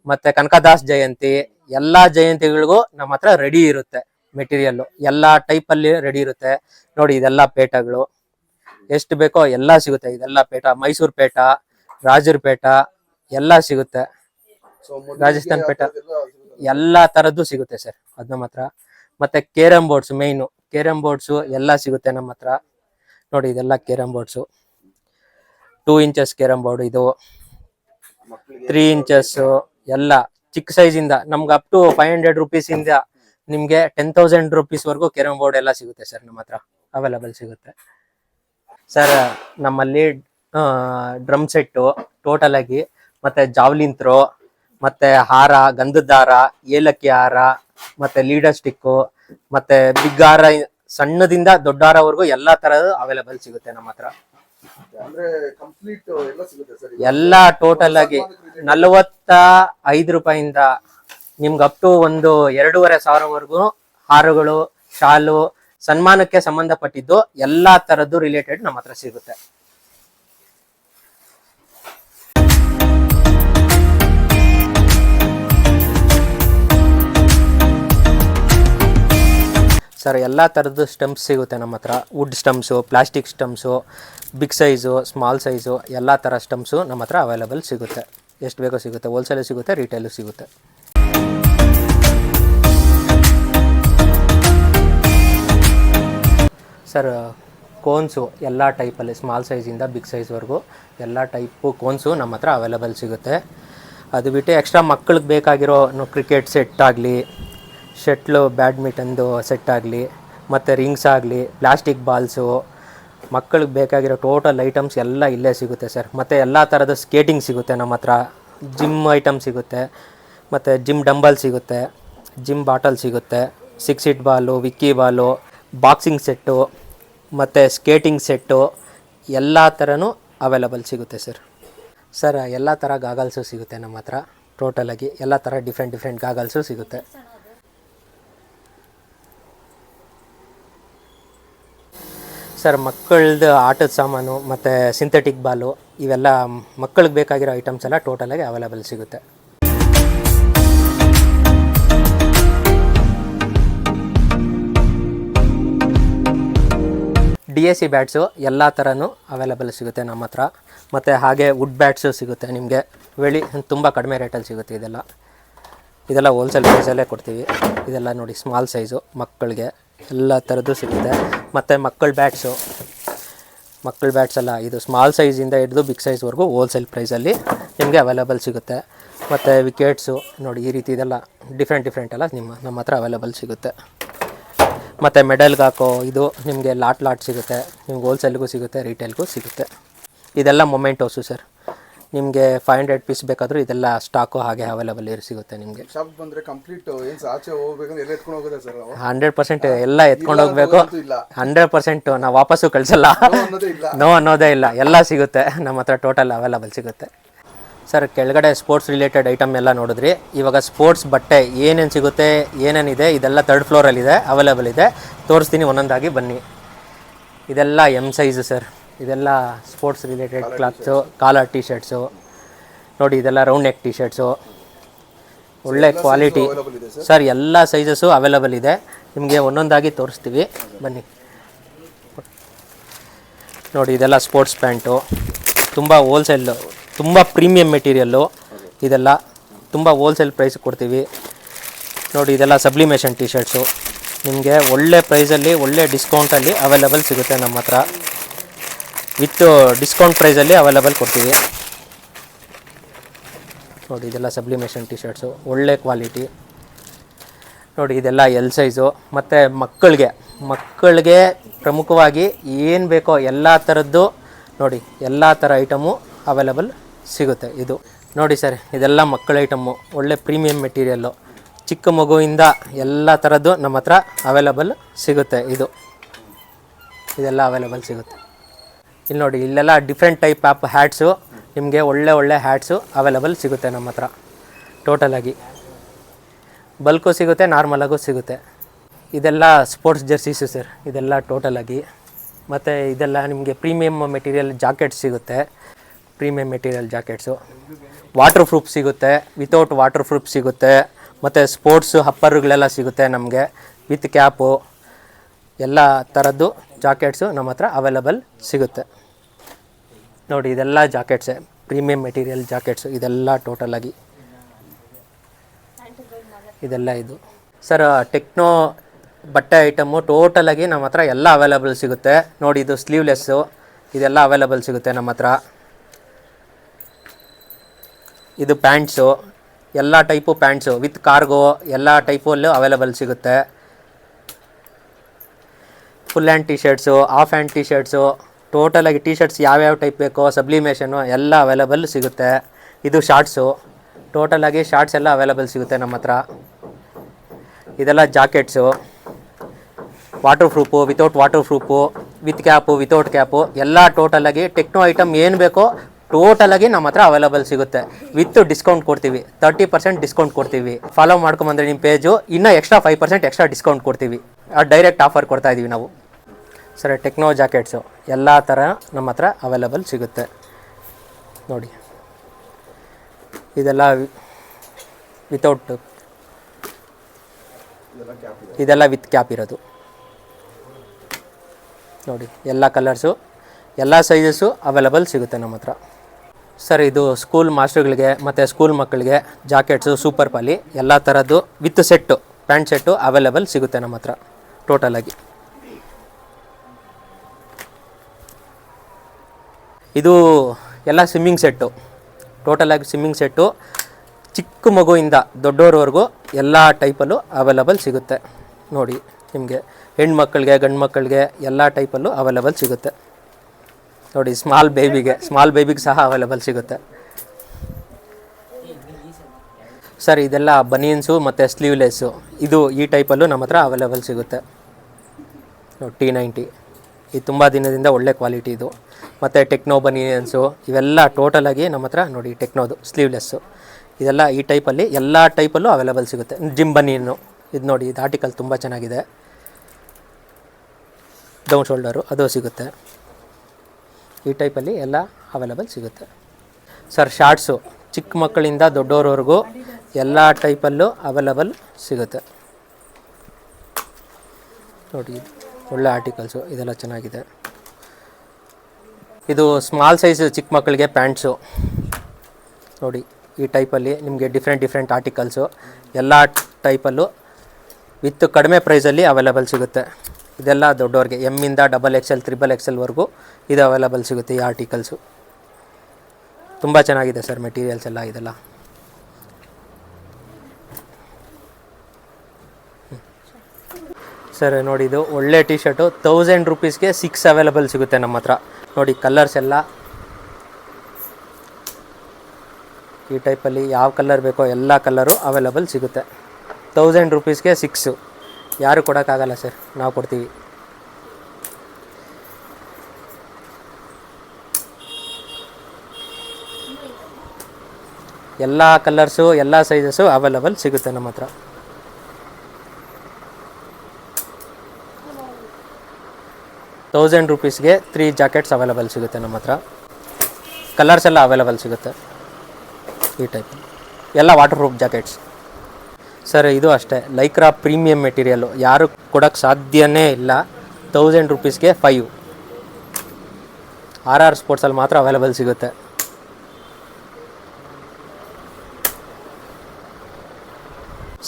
ಮತ್ತೆ ಕನಕದಾಸ್ ಜಯಂತಿ ಎಲ್ಲಾ ಜಯಂತಿಗಳಿಗೂ ನಮ್ಮ ಹತ್ರ ರೆಡಿ ಇರುತ್ತೆ ಮೆಟೀರಿಯಲ್ ಎಲ್ಲಾ ಟೈಪ್ ಅಲ್ಲಿ ರೆಡಿ ಇರುತ್ತೆ. ನೋಡಿ ಇದೆಲ್ಲ ಪೇಟಗಳು. ಎಷ್ಟು ಬೇಕೋ ಎಲ್ಲಾ ಸಿಗುತ್ತೆ ಇದೆಲ್ಲ ಪೇಟ. ಮೈಸೂರು ಪೇಟ ರಾಜರ ಪೇಟ ಎಲ್ಲ ಸಿಗುತ್ತೆ. ರಾಜಸ್ಥಾನ ಪೇಟ. ಎಲ್ಲಾ ತರದ್ದು ಸಿಗುತ್ತೆ ಸರ್ ಅದ್ ನಮ್ಮ ಹತ್ರ. ಮತ್ತೆ carrom boards main carrom boards ಎಲ್ಲ ಸಿಗುತ್ತೆ ನಮ್ಮ ಹತ್ರ. ನೋಡಿ ಇದೆಲ್ಲ carrom boards. Two inches carrom board ಇದು. ತ್ರೀ ಇಂಚಸ್ ಎಲ್ಲ. ಚಿಕ್ಕ ಸೈಜ್ ಇಂದ. ನಮ್ಗೆ up to five hundred rupees ಇಂದ ನಿಮ್ಗೆ ಟೆನ್ ತೌಸಂಡ್ ರುಪೀಸ್ ವರೆಗೂ ಕೇರಂ ಬೋರ್ಡ್ ಎಲ್ಲ ಸಿಗುತ್ತೆ ಸರ್ ನಮ್ಮ ಹತ್ರ. ಅವೈಲಬಲ್ ಸಿಗುತ್ತೆ. ಸರ್ ನಮ್ಮಲ್ಲಿ ಡ್ರಮ್ ಸೆಟ್ಟು ಟೋಟಲ್ ಆಗಿ ಮತ್ತೆ ಜಾವ್ಲಿನ್ ಥ್ರೋ ಮತ್ತೆ ಹಾರ ಗಂಧದ ಹಾರ ಏಲಕ್ಕಿ ಹಾರ ಮತ್ತೆ ಲೀಡರ್ ಸ್ಟಿಕ್ಕು ಮತ್ತೆ ಬಿಗ್ ಹಾರ ಸಣ್ಣದಿಂದ ದೊಡ್ಡ ಹಾರವರೆಗೂ ಎಲ್ಲಾ ತರದ್ದು ಅವೈಲೇಬಲ್ ಸಿಗುತ್ತೆ ನಮ್ಮ ಹತ್ರ. ಎಲ್ಲ ಟೋಟಲ್ ಆಗಿ ನಲವತ್ತ ಐದು ರೂಪಾಯಿಂದ ನಿಮ್ಗೆ ಅಪ್ ಟು ಒಂದು ಎರಡೂವರೆ ಸಾವಿರವರೆಗೂ ಹಾರಗಳು ಶಾಲು ಸನ್ಮಾನಕ್ಕೆ ಸಂಬಂಧಪಟ್ಟಿದ್ದು ಎಲ್ಲಾ ತರದ್ದು ರಿಲೇಟೆಡ್ ನಮ್ಮ ಹತ್ರ ಸಿಗುತ್ತೆ. ಸರ್, ಎಲ್ಲ ಥರದ ಸ್ಟಂಪ್ಸ್ ಸಿಗುತ್ತೆ ನಮ್ಮ ಹತ್ರ. Wood stumps plastic stumps big size, small size, ಎಲ್ಲ ಥರ ಸ್ಟಂಪ್ಸು ನಮ್ಮ ಹತ್ರ ಅವೈಲಬಲ್ ಸಿಗುತ್ತೆ. ಎಷ್ಟು ಬೇಕೋ ಸಿಗುತ್ತೆ. ಹೋಲ್ಸೇಲು ಸಿಗುತ್ತೆ ರಿಟೇಲು ಸಿಗುತ್ತೆ. ಸರ್ ಕೋನ್ಸು ಎಲ್ಲ ಟೈಪಲ್ಲಿ ಸ್ಮಾಲ್ ಸೈಜಿಂದ ಬಿಗ್ ಸೈಜ್ವರೆಗೂ ಎಲ್ಲ ಟೈಪು ಕೋನ್ಸು ನಮ್ಮ ಹತ್ರ ಅವೈಲೇಬಲ್ ಸಿಗುತ್ತೆ. ಅದು ಬಿಟ್ಟು ಎಕ್ಸ್ಟ್ರಾ ಮಕ್ಕಳಿಗೆ ಬೇಕಾಗಿರೋ ಕ್ರಿಕೆಟ್ ಸೆಟ್ ಆಗಲಿ ಶಟ್ಲು ಬ್ಯಾಡ್ಮಿಂಟನ್ದು ಸೆಟ್ ಆಗಲಿ, ಮತ್ತು ರಿಂಗ್ಸ್ ಆಗಲಿ, ಪ್ಲಾಸ್ಟಿಕ್ ಬಾಲ್ಸು, ಮಕ್ಕಳಿಗೆ ಬೇಕಾಗಿರೋ ಟೋಟಲ್ ಐಟಮ್ಸ್ ಎಲ್ಲ ಇಲ್ಲೇ ಸಿಗುತ್ತೆ ಸರ್. ಮತ್ತು ಎಲ್ಲ ಥರದ ಸ್ಕೇಟಿಂಗ್ ಸಿಗುತ್ತೆ ನಮ್ಮ ಹತ್ರ. ಜಿಮ್ ಐಟಮ್ ಸಿಗುತ್ತೆ, ಮತ್ತು ಜಿಮ್ ಡಂಬಲ್ ಸಿಗುತ್ತೆ, ಜಿಮ್ ಬಾಟಲ್ ಸಿಗುತ್ತೆ, six it ball, Vicky ball, boxing set, ಮತ್ತು ಸ್ಕೇಟಿಂಗ್ ಸೆಟ್ಟು, ಎಲ್ಲ ಥರನೂ ಅವೈಲಬಲ್ ಸಿಗುತ್ತೆ ಸರ್. ಸರ್, ಎಲ್ಲ ಥರ ಗಾಗಲ್ಸು ಸಿಗುತ್ತೆ ನಮ್ಮ ಹತ್ರ. ಟೋಟಲಾಗಿ ಎಲ್ಲ ಥರ ಡಿಫ್ರೆಂಟ್ ಡಿಫ್ರೆಂಟ್ ಗಾಗಲ್ಸು ಸಿಗುತ್ತೆ. ಸರ್ ಮಕ್ಕಳದ್ದು ಆಟದ ಸಾಮಾನು ಮತ್ತು ಸಿಂಥೆಟಿಕ್ ಬಾಲು ಇವೆಲ್ಲ ಮಕ್ಕಳಿಗೆ ಬೇಕಾಗಿರೋ ಐಟಮ್ಸ್ ಎಲ್ಲ ಟೋಟಲಾಗಿ ಅವೈಲೇಬಲ್ ಸಿಗುತ್ತೆ. ಡಿ ಎ ಸಿ ಬ್ಯಾಟ್ಸು ಎಲ್ಲ ಥರನೂ ಅವೈಲಬಲ್ ಸಿಗುತ್ತೆ ನಮ್ಮ ಹತ್ರ. ಮತ್ತು ಹಾಗೆ ವುಡ್ ಬ್ಯಾಟ್ಸು ಸಿಗುತ್ತೆ ನಿಮಗೆ. ಬೆಳಿ ತುಂಬ ಕಡಿಮೆ ರೇಟಲ್ಲಿ ಸಿಗುತ್ತೆ ಇದೆಲ್ಲ. ಇದೆಲ್ಲ ಹೋಲ್ಸೇಲ್ ಪ್ರೈಸಲ್ಲೇ ಕೊಡ್ತೀವಿ. ಇದೆಲ್ಲ ನೋಡಿ ಸ್ಮಾಲ್ ಸೈಜು ಮಕ್ಕಳಿಗೆ. ಎಲ್ಲ ಥರದ್ದು ಸಿಗುತ್ತೆ. ಮತ್ತು ಮಕ್ಕಳ ಬ್ಯಾಟ್ಸು ಮಕ್ಕಳ ಬ್ಯಾಟ್ಸ್ ಎಲ್ಲ ಇದು ಸ್ಮಾಲ್ ಸೈಜಿಂದ ಹಿಡಿದು ಬಿಗ್ ಸೈಜ್ವರೆಗೂ ಹೋಲ್ಸೇಲ್ ಪ್ರೈಸಲ್ಲಿ ನಿಮಗೆ ಅವೈಲೇಬಲ್ ಸಿಗುತ್ತೆ. ಮತ್ತು ವಿಕೆಟ್ಸು ನೋಡಿ ಈ ರೀತಿ ಇದೆಲ್ಲ ಡಿಫ್ರೆಂಟ್ ಡಿಫ್ರೆಂಟ್ ಎಲ್ಲ ನಿಮ್ಮ, ನಮ್ಮ ಹತ್ರ ಅವೈಲೇಬಲ್ ಸಿಗುತ್ತೆ. ಮತ್ತು ಮೆಡಲ್ಗೆ ಹಾಕೋ ಇದು ನಿಮಗೆ ಲಾಟ್ ಲಾಟ್ ಸಿಗುತ್ತೆ. ನಿಮ್ಗೆ ಹೋಲ್ಸೇಲ್ಗೂ ಸಿಗುತ್ತೆ ರಿಟೇಲ್ಗೂ ಸಿಗುತ್ತೆ. ಇದೆಲ್ಲ ಮೊಮೆಂಟೋಸು ಸರ್ ನಿಮಗೆ ಫೈವ್ ಹಂಡ್ರೆಡ್ ಪೀಸ್ ಬೇಕಾದರೂ ಇದೆಲ್ಲ ಸ್ಟಾಕು ಹಾಗೆ ಅವೈಲೇಬಲ್ ಇರ್ ಸಿಗುತ್ತೆ ನಿಮಗೆ. ಶಾಪ್ ಬಂದ್ರೆ ಕಂಪ್ಲೀಟ್ ಏನು ಆಚೆ ಹೋಗ್ಬೇಕಂದ್ರೆ ಎಲ್ಲ ಎತ್ಕೊಂಡು ಹೋಗೋದೇ ಸರ್ ನಾವು? ಹಂಡ್ರೆಡ್ ಪರ್ಸೆಂಟ್ ಎಲ್ಲ ಎತ್ಕೊಂಡು ಹೋಗ್ಬೇಕು. ಇಲ್ಲ. ಹಂಡ್ರೆಡ್ ಪರ್ಸೆಂಟ್ ನಾವು ವಾಪಸ್ಸು ಕಳಿಸಲ್ಲ. ಅನ್ನೋದೇ ಇಲ್ಲ. ನೋ ಅನ್ನೋದೇ ಇಲ್ಲ. ಎಲ್ಲ ಸಿಗುತ್ತೆ. ನಮ್ಮ ಹತ್ರ ಟೋಟಲ್ ಅವೈಲೇಬಲ್ ಸಿಗುತ್ತೆ. ಸರ್ ಕೆಳಗಡೆ ಸ್ಪೋರ್ಟ್ಸ್ ರಿಲೇಟೆಡ್ ಐಟಮ್ ಎಲ್ಲ ನೋಡಿದ್ರಿ. ಇವಾಗ ಸ್ಪೋರ್ಟ್ಸ್ ಬಟ್ಟೆ ಏನೇನು ಸಿಗುತ್ತೆ ಏನೇನಿದೆ ಇದೆಲ್ಲ ತರ್ಡ್ ಫ್ಲೋರಲ್ಲಿದೆ ಅವೈಲೇಬಲ್ ಇದೆ ತೋರಿಸ್ತೀನಿ ಒಂದೊಂದಾಗಿ ಬನ್ನಿ. ಇದೆಲ್ಲ ಎಂ ಸೈಜು ಸರ್ ಇದೆಲ್ಲ sports related clothes collar T shirts ನೋಡಿ ಇದೆಲ್ಲ ರೌಂಡ್ ನೆಕ್ ಟಿ ಶರ್ಟ್ಸು ಒಳ್ಳೆ ಕ್ವಾಲಿಟಿ ಸರ್? ಎಲ್ಲ ಸೈಜಸ್ಸು ಅವೈಲಬಲ್ ಇದೆ. ನಿಮಗೆ ಒಂದೊಂದಾಗಿ ತೋರಿಸ್ತೀವಿ. ಬನ್ನಿ. ನೋಡಿ ಇದೆಲ್ಲ ಸ್ಪೋರ್ಟ್ಸ್ ಪ್ಯಾಂಟು ತುಂಬ ಹೋಲ್ಸೇಲು ತುಂಬ ಪ್ರೀಮಿಯಂ ಮೆಟೀರಿಯಲ್ಲು ಇದೆಲ್ಲ ತುಂಬ ಹೋಲ್ಸೇಲ್ ಪ್ರೈಸ್ ಕೊಡ್ತೀವಿ. ನೋಡಿ ಇದೆಲ್ಲ ಸಬ್ಲಿಮೇಷನ್ ಟಿ ಶರ್ಟ್ಸು ನಿಮಗೆ ಒಳ್ಳೆ ಪ್ರೈಸಲ್ಲಿ ಒಳ್ಳೆ ಡಿಸ್ಕೌಂಟಲ್ಲಿ ಅವೈಲಬಲ್ ಸಿಗುತ್ತೆ ನಮ್ಮ ಹತ್ರ. ವಿತ್ ಡಿಸ್ಕೌಂಟ್ ಪ್ರೈಸಲ್ಲಿ ಅವೈಲಬಲ್ ಕೊಡ್ತೀವಿ. ನೋಡಿ, ಇದೆಲ್ಲ ಸಬ್ಲಿಮೇಷನ್ ಟಿ ಶರ್ಟ್ಸು ಒಳ್ಳೆ ಕ್ವಾಲಿಟಿ ನೋಡಿ, ಇದೆಲ್ಲ ಎಲ್ ಸೈಜು ಮತ್ತು ಮಕ್ಕಳಿಗೆ ಮಕ್ಕಳಿಗೆ ಪ್ರಮುಖವಾಗಿ ಏನು ಬೇಕೋ ಎಲ್ಲ ಥರದ್ದು ನೋಡಿ, ಎಲ್ಲ ಥರ ಐಟಮು ಅವೈಲಬಲ್ ಸಿಗುತ್ತೆ ಇದು. ನೋಡಿ ಸರ್, ಇದೆಲ್ಲ ಮಕ್ಕಳ ಐಟಮ್ಮು ಒಳ್ಳೆ ಪ್ರೀಮಿಯಂ ಮೆಟೀರಿಯಲ್ಲು ಚಿಕ್ಕ ಮಗುವಿಂದ ಎಲ್ಲ ಥರದ್ದು ನಮ್ಮ ಹತ್ರ ಅವೈಲಬಲ್ ಸಿಗುತ್ತೆ ಇದು. ಇದೆಲ್ಲ ಅವೈಲಬಲ್ ಸಿಗುತ್ತೆ. ಇಲ್ಲಿ ನೋಡಿ, ಇಲ್ಲೆಲ್ಲ ಡಿಫ್ರೆಂಟ್ ಟೈಪ್ ಆಫ್ ಹ್ಯಾಟ್ಸು ನಿಮಗೆ ಒಳ್ಳೆ ಒಳ್ಳೆ ಹ್ಯಾಟ್ಸು ಅವೈಲಬಲ್ ಸಿಗುತ್ತೆ ನಮ್ಮ ಹತ್ರ. ಟೋಟಲಾಗಿ ಬಲ್ಕು ಸಿಗುತ್ತೆ ನಾರ್ಮಲಾಗೂ ಸಿಗುತ್ತೆ. ಇದೆಲ್ಲ ಸ್ಪೋರ್ಟ್ಸ್ ಜರ್ಸೀಸು ಸರ್ ಇದೆಲ್ಲ ಟೋಟಲಾಗಿ ಮತ್ತು ಇದೆಲ್ಲ ನಿಮಗೆ ಪ್ರೀಮಿಯಮ್ ಮೆಟೀರಿಯಲ್ ಜಾಕೆಟ್ ಸಿಗುತ್ತೆ. Premium material jackets waterproof ಸಿಗುತ್ತೆ. ವಿತೌಟ್ ವಾಟರ್ ಪ್ರೂಫ್ ಸಿಗುತ್ತೆ. ಮತ್ತು ಸ್ಪೋರ್ಟ್ಸು ಹಪ್ಪರ್ಗಳೆಲ್ಲ ಸಿಗುತ್ತೆ ನಮಗೆ. ವಿತ್ ಕ್ಯಾಪು ಎಲ್ಲ ಥರದ್ದು ಜಾಕೆಟ್ಸು ನಮ್ಮ ಹತ್ರ ಅವೈಲಬಲ್ ಸಿಗುತ್ತೆ. ನೋಡಿ, ಇದೆಲ್ಲ ಜಾಕೆಟ್ಸೆ. ಪ್ರೀಮಿಯಂ ಮೆಟೀರಿಯಲ್ ಜಾಕೆಟ್ಸು, ಇದೆಲ್ಲ ಟೋಟಲಾಗಿ ಇದೆಲ್ಲ ಇದು. ಸರ್ ಟೆಕ್ನೋ ಬಟ್ಟೆ ಐಟಮು ಟೋಟಲಾಗಿ ನಮ್ಮ ಹತ್ರ ಎಲ್ಲ ಅವೈಲಬಲ್ ಸಿಗುತ್ತೆ. ನೋಡಿ, ಇದು ಸ್ಲೀವ್ಲೆಸ್ಸು ಇದೆಲ್ಲ ಅವೈಲಬಲ್ ಸಿಗುತ್ತೆ ನಮ್ಮ ಹತ್ರ. ಇದು ಪ್ಯಾಂಟ್ಸು ಎಲ್ಲ ಟೈಪು ಪ್ಯಾಂಟ್ಸು ವಿತ್ ಕಾರ್ಗೋ ಎಲ್ಲ ಟೈಪಲ್ಲೂ ಅವೈಲಬಲ್ ಸಿಗುತ್ತೆ. Full hand T shirts half hand T shirts ಟೋಟಲಾಗಿ T shirts ಯಾವ್ಯಾವ ಟೈಪ್ ಬೇಕೋ ಸಬ್ಲಿಮೇಷನು ಎಲ್ಲ ಅವೈಲಬಲ್ ಸಿಗುತ್ತೆ. ಇದು ಶಾರ್ಟ್ಸು ಟೋಟಲಾಗಿ ಶಾರ್ಟ್ಸ್ ಎಲ್ಲ ಅವೈಲಬಲ್ ಸಿಗುತ್ತೆ ನಮ್ಮ ಹತ್ರ. ಇದೆಲ್ಲ jackets waterproof without waterproof with cap without cap ಎಲ್ಲ ಟೋಟಲಾಗಿ ಟೆಕ್ನೋ ಐಟಮ್ ಏನು ಬೇಕೋ ಟೋಟಲಾಗಿ ನಮ್ಮ ಹತ್ರ ಅವೈಲಬಲ್ ಸಿಗುತ್ತೆ. ವಿತ್ ಡಿಸ್ಕೌಂಟ್ ಕೊಡ್ತೀವಿ ತರ್ಟಿ ಪರ್ಸೆಂಟ್ ಡಿಸ್ಕೌಂಟ್ ಕೊಡ್ತೀವಿ. ಫಾಲೋ ಮಾಡ್ಕೊಂಬಂದ್ರೆ ನಿಮ್ಮ ಪೇಜು ಇನ್ನೂ extra five percent extra discount ಕೊಡ್ತೀವಿ. ಡೈರೆಕ್ಟ್ ಆಫರ್ ಕೊಡ್ತಾ ಇದ್ದೀವಿ ನಾವು. ಸರ್ ಟೆಕ್ನೋ ಜಾಕೆಟ್ಸು ಎಲ್ಲ ಥರ ನಮ್ಮ ಹತ್ರ ಅವೈಲಬಲ್ ಸಿಗುತ್ತೆ. ನೋಡಿ. ಇದೆಲ್ಲ ವಿತೌಟ್ ಇದೆಲ್ಲ ವಿತ್ ಕ್ಯಾಪ್ ಇರೋದು. ನೋಡಿ, ಎಲ್ಲ ಕಲರ್ಸು ಎಲ್ಲ ಸೈಜಸ್ಸು ಅವೈಲಬಲ್ ಸಿಗುತ್ತೆ ನಮ್ಮ ಹತ್ರ. ಸರ್, ಇದು ಸ್ಕೂಲ್ ಮಾಸ್ಟರ್ಗಳಿಗೆ ಮತ್ತು ಸ್ಕೂಲ್ ಮಕ್ಕಳಿಗೆ ಜಾಕೆಟ್ಸು ಸೂಪರ್ ಪಾಲಿ ಎಲ್ಲ ಥರದ್ದು with set pant set available ಸಿಗುತ್ತೆ ನಮ್ಮ ಹತ್ರ ಟೋಟಲಾಗಿ ಇದು ಎಲ್ಲ ಸ್ವಿಮ್ಮಿಂಗ್ ಸೆಟ್ಟು ಟೋಟಲಾಗಿ ಸ್ವಿಮ್ಮಿಂಗ್ ಸೆಟ್ಟು ಚಿಕ್ಕ ಮಗುವಿಂದ ದೊಡ್ಡೋರವರೆಗೂ ಎಲ್ಲ ಟೈಪಲ್ಲೂ ಅವೈಲಬಲ್ ಸಿಗುತ್ತೆ. ನೋಡಿ, ನಿಮಗೆ ಹೆಣ್ಮಕ್ಳಿಗೆ ಗಂಡು ಮಕ್ಕಳಿಗೆ ಎಲ್ಲ ಟೈಪಲ್ಲೂ ಅವೈಲಬಲ್ ಸಿಗುತ್ತೆ. ನೋಡಿ ಸ್ಮಾಲ್ ಬೇಬಿಗೆ ಸ್ಮಾಲ್ ಬೇಬಿಗೆ ಸಹ ಅವೈಲಬಲ್ ಸಿಗುತ್ತೆ. ಸರ್ ಇದೆಲ್ಲ ಬನಿಯನ್ಸು ಮತ್ತು ಸ್ಲೀವ್ಲೆಸ್ಸು ಇದು ಈ ಟೈಪಲ್ಲೂ ನಮ್ಮ ಹತ್ರ ಅವೈಲಬಲ್ ಸಿಗುತ್ತೆ. ನೋಡಿ ಟಿ ನೈಂಟಿ ಇದು ತುಂಬ ದಿನದಿಂದ ಒಳ್ಳೆ ಕ್ವಾಲಿಟಿ ಇದು. ಮತ್ತು ಟೆಕ್ನೋ ಬನಿಯನ್ಸು ಇವೆಲ್ಲ ಟೋಟಲಾಗಿ ನಮ್ಮ ಹತ್ರ ನೋಡಿ ಟೆಕ್ನೋದು ಸ್ಲೀವ್ಲೆಸ್ಸು ಇದೆಲ್ಲ ಈ ಟೈಪಲ್ಲಿ ಎಲ್ಲ ಟೈಪಲ್ಲೂ ಅವೈಲೇಬಲ್ ಸಿಗುತ್ತೆ. ಜಿಮ್ ಬನಿಯನ್ನು ಇದು ನೋಡಿ, ಇದು ಆರ್ಟಿಕಲ್ ತುಂಬ ಚೆನ್ನಾಗಿದೆ. ಡೌನ್ ಶೋಲ್ಡರು ಅದು ಸಿಗುತ್ತೆ. ಈ ಟೈಪಲ್ಲಿ ಎಲ್ಲ ಅವೈಲಬಲ್ ಸಿಗುತ್ತೆ. ಸರ್ ಶಾರ್ಟ್ಸು ಚಿಕ್ಕ ಮಕ್ಕಳಿಂದ ದೊಡ್ಡೋರವರೆಗೂ ಎಲ್ಲ ಟೈಪಲ್ಲೂ ಅವೈಲಬಲ್ ಸಿಗುತ್ತೆ. ನೋಡಿ, ಒಳ್ಳೆ ಆರ್ಟಿಕಲ್ಸು ಇದೆಲ್ಲ ಚೆನ್ನಾಗಿದೆ. ಇದು ಸ್ಮಾಲ್ ಸೈಜ್ ಚಿಕ್ಕ ಮಕ್ಕಳಿಗೆ ಪ್ಯಾಂಟ್ಸು ನೋಡಿ, ಈ ಟೈಪಲ್ಲಿ ನಿಮಗೆ ಡಿಫ್ರೆಂಟ್ ಡಿಫ್ರೆಂಟ್ ಆರ್ಟಿಕಲ್ಸು ಎಲ್ಲ ಟೈಪಲ್ಲೂ ವಿತ್ ಕಡಿಮೆ ಪ್ರೈಸಲ್ಲಿ ಅವೈಲಬಲ್ ಸಿಗುತ್ತೆ. ಇದೆಲ್ಲ ದೊಡ್ಡವ್ರಿಗೆ ಎಮ್ಮಿಂದ double X L triple X ಎಲ್ವರೆಗೂ ಇದು ಅವೈಲಬಲ್ ಸಿಗುತ್ತೆ ಈ ಆರ್ಟಿಕಲ್ಸು ತುಂಬ ಚೆನ್ನಾಗಿದೆ ಸರ್ ಮೆಟೀರಿಯಲ್ಸ್ ಎಲ್ಲ ಇದೆಲ್ಲ. ಸರ್, ನೋಡಿ, ಇದು ಒಳ್ಳೆ ಟಿ ಶರ್ಟು ತೌಸಂಡ್ ರುಪೀಸ್ಗೆ ಸಿಕ್ಸ್ ಅವೈಲಬಲ್ ಸಿಗುತ್ತೆ ನಮ್ಮ ಹತ್ರ. ನೋಡಿ ಕಲರ್ಸ್ ಎಲ್ಲ. ಈ ಟೈಪಲ್ಲಿ ಯಾವ ಕಲರ್ ಬೇಕೋ ಎಲ್ಲ ಕಲರು ಅವೈಲಬಲ್ ಸಿಗುತ್ತೆ. ತೌಸಂಡ್ ರುಪೀಸ್ಗೆ ಸಿಕ್ಸು ಯಾರು ಕೊಡೋಕ್ಕಾಗಲ್ಲ ಸರ್ ನಾವು ಕೊಡ್ತೀವಿ. ಎಲ್ಲ ಕಲರ್ಸು ಎಲ್ಲ ಸೈಜಸ್ಸು ಅವೈಲಬಲ್ ಸಿಗುತ್ತೆ ನಮ್ಮ ಹತ್ರ. ತೌಸಂಡ್ ರುಪೀಸ್ಗೆ ತ್ರೀ ಜಾಕೆಟ್ಸ್ ಅವೈಲಬಲ್ ಸಿಗುತ್ತೆ ನಮ್ಮ ಹತ್ರ. ಕಲರ್ಸ್ ಎಲ್ಲ ಅವೈಲಬಲ್ ಸಿಗುತ್ತೆ. ಈ ಟೈಪ್ ಎಲ್ಲ ವಾಟರ್ ಪ್ರೂಫ್ ಜಾಕೆಟ್ಸ್ ಸರ್ ಇದು ಅಷ್ಟೇ. ಲೈಕ್ರಾ ಪ್ರೀಮಿಯಂ ಮೆಟೀರಿಯಲ್ಲು ಯಾರು ಕೊಡೋಕ್ಕೆ ಸಾಧ್ಯನೇ ಇಲ್ಲ. ತೌಸಂಡ್ ರುಪೀಸ್ಗೆ ಫೈವ್ ಆರ್ ಆರ್ ಸ್ಪೋರ್ಟ್ಸಲ್ಲಿ ಮಾತ್ರ ಅವೈಲಬಲ್ ಸಿಗುತ್ತೆ.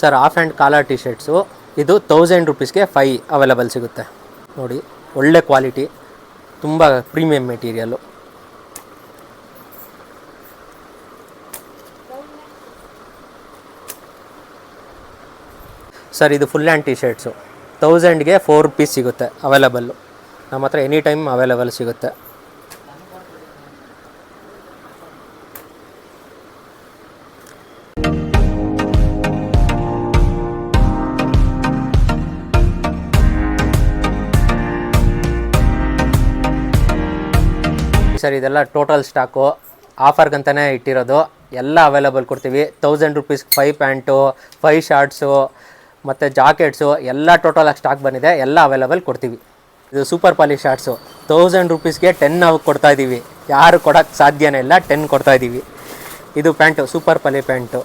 Sir half hand collar T shirts ಇದು ತೌಸಂಡ್ ರುಪೀಸ್ಗೆ ಫೈ ಅವೈಲಬಲ್ ಸಿಗುತ್ತೆ. ನೋಡಿ. ಒಳ್ಳೆ ಕ್ವಾಲಿಟಿ, ತುಂಬ ಪ್ರೀಮಿಯಂ ಮೆಟೀರಿಯಲ್ಲು ಸರ್, ಇದು ಫುಲ್ ಆ್ಯಂಡ್ ಟಿ ಶರ್ಟ್ಸು ತೌಸಂಡ್ಗೆ ಫೋರ್ ಪೀಸ್ ಸಿಗುತ್ತೆ ಅವೈಲಬಲ್ಲು ನಮ್ಮ ಹತ್ರ ಎನಿ ಟೈಮ್ ಅವೈಲಬಲ್ ಸಿಗುತ್ತೆ. ಸರ್, ಇದೆಲ್ಲ ಟೋಟಲ್ ಸ್ಟಾಕು ಆಫರ್ಗಂತಲೇ ಇಟ್ಟಿರೋದು. ಎಲ್ಲ ಅವೈಲಬಲ್ ಕೊಡ್ತೀವಿ. Thousand rupees five pant five shorts ಮತ್ತು ಜಾಕೆಟ್ಸು ಎಲ್ಲ ಟೋಟಲ್ ಆಗಿ ಸ್ಟಾಕ್ ಬಂದಿದೆ. ಎಲ್ಲ ಅವೈಲಬಲ್ ಕೊಡ್ತೀವಿ. ಇದು ಸೂಪರ್ ಪಾಲಿ ಶಾರ್ಟ್ಸು ತೌಸಂಡ್ ರುಪೀಸ್ಗೆ ಟೆನ್ ನಾವು ಕೊಡ್ತಾ ಇದ್ದೀವಿ. ಯಾರು ಕೊಡೋಕ್ಕೆ ಸಾಧ್ಯನೇ ಇಲ್ಲ ಟೆನ್ ಕೊಡ್ತಾ ಇದ್ದೀವಿ. ಇದು pants super poly pants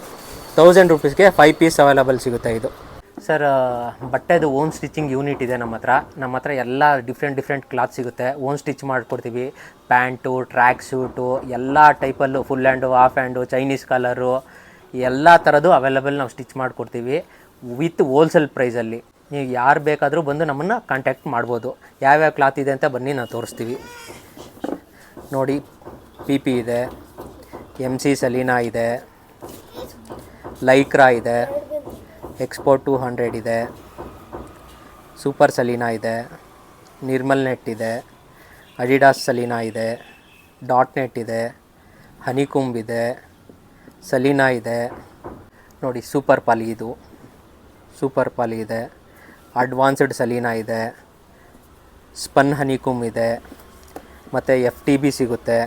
thousand ರುಪೀಸ್ಗೆ five piece available ಸಿಗುತ್ತೆ ಇದು. ಸರ್ ಬಟ್ಟೆದು ಓನ್ ಸ್ಟಿಚಿಂಗ್ ಯೂನಿಟ್ ಇದೆ ನಮ್ಮ ಹತ್ರ. ನಮ್ಮ ಹತ್ರ ಎಲ್ಲ ಡಿಫ್ರೆಂಟ್ ಡಿಫ್ರೆಂಟ್ ಕ್ಲಾತ್ ಸಿಗುತ್ತೆ. ಓನ್ ಸ್ಟಿಚ್ ಮಾಡಿಕೊಡ್ತೀವಿ. ಪ್ಯಾಂಟು, ಟ್ರ್ಯಾಕ್ ಸೂಟು, ಎಲ್ಲ ಟೈಪಲ್ಲೂ full hand half hand Chinese colour ಎಲ್ಲ ಥರದ್ದು ಅವೈಲಬಲ್ ನಾವು ಸ್ಟಿಚ್ ಮಾಡಿಕೊಡ್ತೀವಿ. ವಿತ್ ಹೋಲ್ಸೇಲ್ ಪ್ರೈಸಲ್ಲಿ ನೀವು ಯಾರು ಬೇಕಾದರೂ ಬಂದು ನಮ್ಮನ್ನು ಕಾಂಟ್ಯಾಕ್ಟ್ ಮಾಡ್ಬೋದು. ಯಾವ್ಯಾವ ಕ್ಲಾತ್ ಇದೆ ಅಂತ ಬನ್ನಿ ನಾವು ತೋರಿಸ್ತೀವಿ. ನೋಡಿ ಪಿ ಪಿ ಇದೆ. ಎಂ ಸಿ ಸಲೀನಾ ಇದೆ. ಲೈಕ್ರಾ ಇದೆ. ಎಕ್ಸ್ಪೋರ್ಟ್ ಟು ಹಂಡ್ರೆಡ್ ಇದೆ. ಸೂಪರ್ ಸಲೀನಾ ಇದೆ. ನಿರ್ಮಲ್ ನೆಟ್ ಇದೆ. ಅಡಿಡಾಸ್ ಸಲೀನಾ ಇದೆ. ಡಾಟ್ ನೆಟ್ ಇದೆ. ಹನಿಕುಂಬ್ ಇದೆ. ಸಲೀನಾ ಇದೆ. ನೋಡಿ ಸೂಪರ್ ಪಾಲಿ ಇದು. ಸೂಪರ್ ಪಾಲಿ ಇದೆ. ಅಡ್ವಾನ್ಸ್ಡ್ ಸಲೀನಾ ಇದೆ. ಸ್ಪನ್ ಹನಿಕುಂಬ್ ಇದೆ. ಮತ್ತು ಎಫ್ ಟಿ ಬಿ ಸಿಗುತ್ತೆ.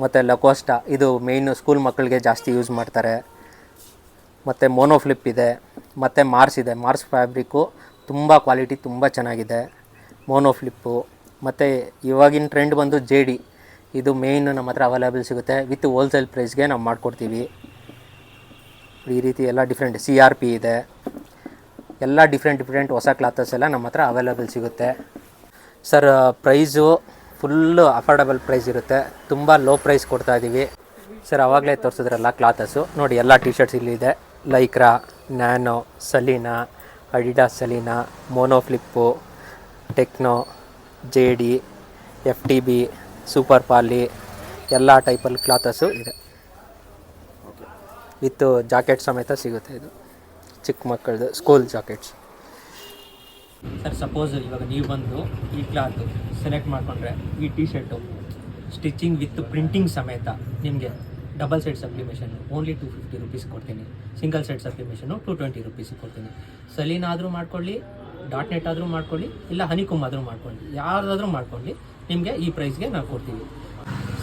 ಮತ್ತು ಲಕೋಸ್ಟಾ ಇದು ಮೇಯ್ನು ಸ್ಕೂಲ್ ಮಕ್ಕಳಿಗೆ ಜಾಸ್ತಿ ಯೂಸ್ ಮಾಡ್ತಾರೆ. ಮತ್ತು ಮೋನೋಫ್ಲಿಪ್ ಇದೆ, ಮತ್ತು ಮಾರ್ಸ್ ಇದೆ. ಮಾರ್ಸ್ ಫ್ಯಾಬ್ರಿಕ್ಕು ತುಂಬ ಕ್ವಾಲಿಟಿ ತುಂಬ ಚೆನ್ನಾಗಿದೆ. ಮೋನೋಫ್ಲಿಪ್ಪು ಮತ್ತು ಇವಾಗಿನ ಟ್ರೆಂಡ್ ಬಂದು ಜೆ ಡಿ ಇದು ಮೇಯ್ನು ನಮ್ಮ ಹತ್ರ ಅವೈಲೇಬಲ್ ಸಿಗುತ್ತೆ. ವಿತ್ ಹೋಲ್ಸೇಲ್ ಪ್ರೈಸ್ಗೆ ನಾವು ಮಾಡಿಕೊಡ್ತೀವಿ. ಈ ರೀತಿ ಎಲ್ಲ ಡಿಫ್ರೆಂಟ್ ಸಿ ಆರ್ ಪಿ ಇದೆ. ಎಲ್ಲ ಡಿಫ್ರೆಂಟ್ ಡಿಫ್ರೆಂಟ್ ಹೊಸ ಕ್ಲಾತಸ್ ಎಲ್ಲ ನಮ್ಮ ಹತ್ರ ಅವೈಲೇಬಲ್ ಸಿಗುತ್ತೆ. Sir price full affordable price ಇರುತ್ತೆ. ತುಂಬ ಲೋ ಪ್ರೈಸ್ ಕೊಡ್ತಾ ಇದ್ದೀವಿ ಸರ್ ಆವಾಗಲೇ ತೋರಿಸಿದ್ರಲ್ಲ ಕ್ಲಾತಸ್ಸು ನೋಡಿ, ಎಲ್ಲ ಟಿ ಶರ್ಟ್ಸ್ ಇಲ್ಲಿದೆ ಲೈಕ್ರಾ, ನ್ಯಾನೋ, ಸಲೀನಾ ಅಡಿಡಾ ಸಲೀನಾ, ಮೋನೋಫ್ಲಿಪ್ಪು, techno J D F T B super poly ಎಲ್ಲ ಟೈಪಲ್ಲಿ ಕ್ಲಾತಸ್ಸು ಇದೆ. ವಿತ್ ಜಾಕೆಟ್ ಸಮೇತ ಸಿಗುತ್ತೆ ಇದು. ಚಿಕ್ಕ ಮಕ್ಕಳದು ಸ್ಕೂಲ್ ಜಾಕೆಟ್ಸ್. ಸರ್, ಸಪೋಸ್ ಇವಾಗ ನೀವು ಬಂದು ಈ ಕ್ಲಾತ್ ಸೆಲೆಕ್ಟ್ ಮಾಡಿಕೊಂಡ್ರೆ ಈ T shirt stitching with printing ಸಮೇತ ನಿಮಗೆ double side sublimation only two fifty rupees ಕೊಡ್ತೀನಿ. Single side sublimation two twenty rupees ಕೊಡ್ತೀನಿ. ಸಲೀನ್ ಆದರೂ ಮಾಡ್ಕೊಳ್ಳಿ, ಡಾಟ್ ನೆಟ್ ಆದರೂ ಮಾಡ್ಕೊಳ್ಳಿ, ಇಲ್ಲ ಹನಿಕುಮ್ ಆದರೂ ಮಾಡ್ಕೊಳ್ಳಿ, ಯಾರ್ದಾದ್ರೂ ಮಾಡ್ಕೊಳ್ಳಿ, ನಿಮಗೆ ಈ ಪ್ರೈಸ್ಗೆ ನಾವು ಕೊಡ್ತೀವಿ.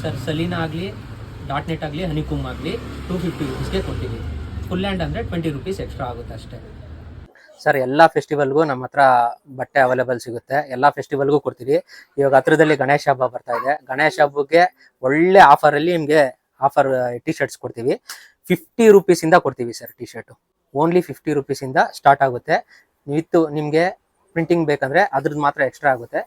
ಸರ್, ಸಲೀನ್ ಆಗಲಿ, ಡಾಟ್ ನೆಟ್ ಆಗಲಿ ಹನಿಕುಮ್ ಆಗಲಿ, ಟೂ ಫಿಫ್ಟಿ ರುಪೀಸ್ಗೆ ಕೊಡ್ತೀವಿ. ಫುಲ್ ಆ್ಯಂಡ್ ಅಂದರೆ ಟ್ವೆಂಟಿ ರುಪೀಸ್ ಎಕ್ಸ್ಟ್ರಾ ಆಗುತ್ತೆ ಅಷ್ಟೇ. ಸರ್, ಎಲ್ಲ ಫೆಸ್ಟಿವಲ್ಗೂ ನಮ್ಮ ಹತ್ರ ಬಟ್ಟೆ ಅವೈಲೇಬಲ್ ಸಿಗುತ್ತೆ. ಎಲ್ಲ ಫೆಸ್ಟಿವಲ್ಗೂ ಕೊಡ್ತೀವಿ. ಇವಾಗ ಹತ್ರದಲ್ಲಿ ಗಣೇಶ ಹಬ್ಬ ಬರ್ತಾ ಇದೆ. ಗಣೇಶ ಹಬ್ಬಕ್ಕೆ ಒಳ್ಳೆ ಆಫರಲ್ಲಿ ನಿಮಗೆ ಆಫರ್ ಟಿ ಶರ್ಟ್ಸ್ ಕೊಡ್ತೀವಿ. ಫಿಫ್ಟಿ ರುಪೀಸಿಂದ ಕೊಡ್ತೀವಿ sir T shirt only fifty ರುಪೀಸಿಂದ start ಆಗುತ್ತೆ. ವಿತ್ ನಿಮಗೆ ಪ್ರಿಂಟಿಂಗ್ ಬೇಕಂದ್ರೆ ಅದ್ರದ್ದು ಮಾತ್ರ ಎಕ್ಸ್ಟ್ರಾ ಆಗುತ್ತೆ.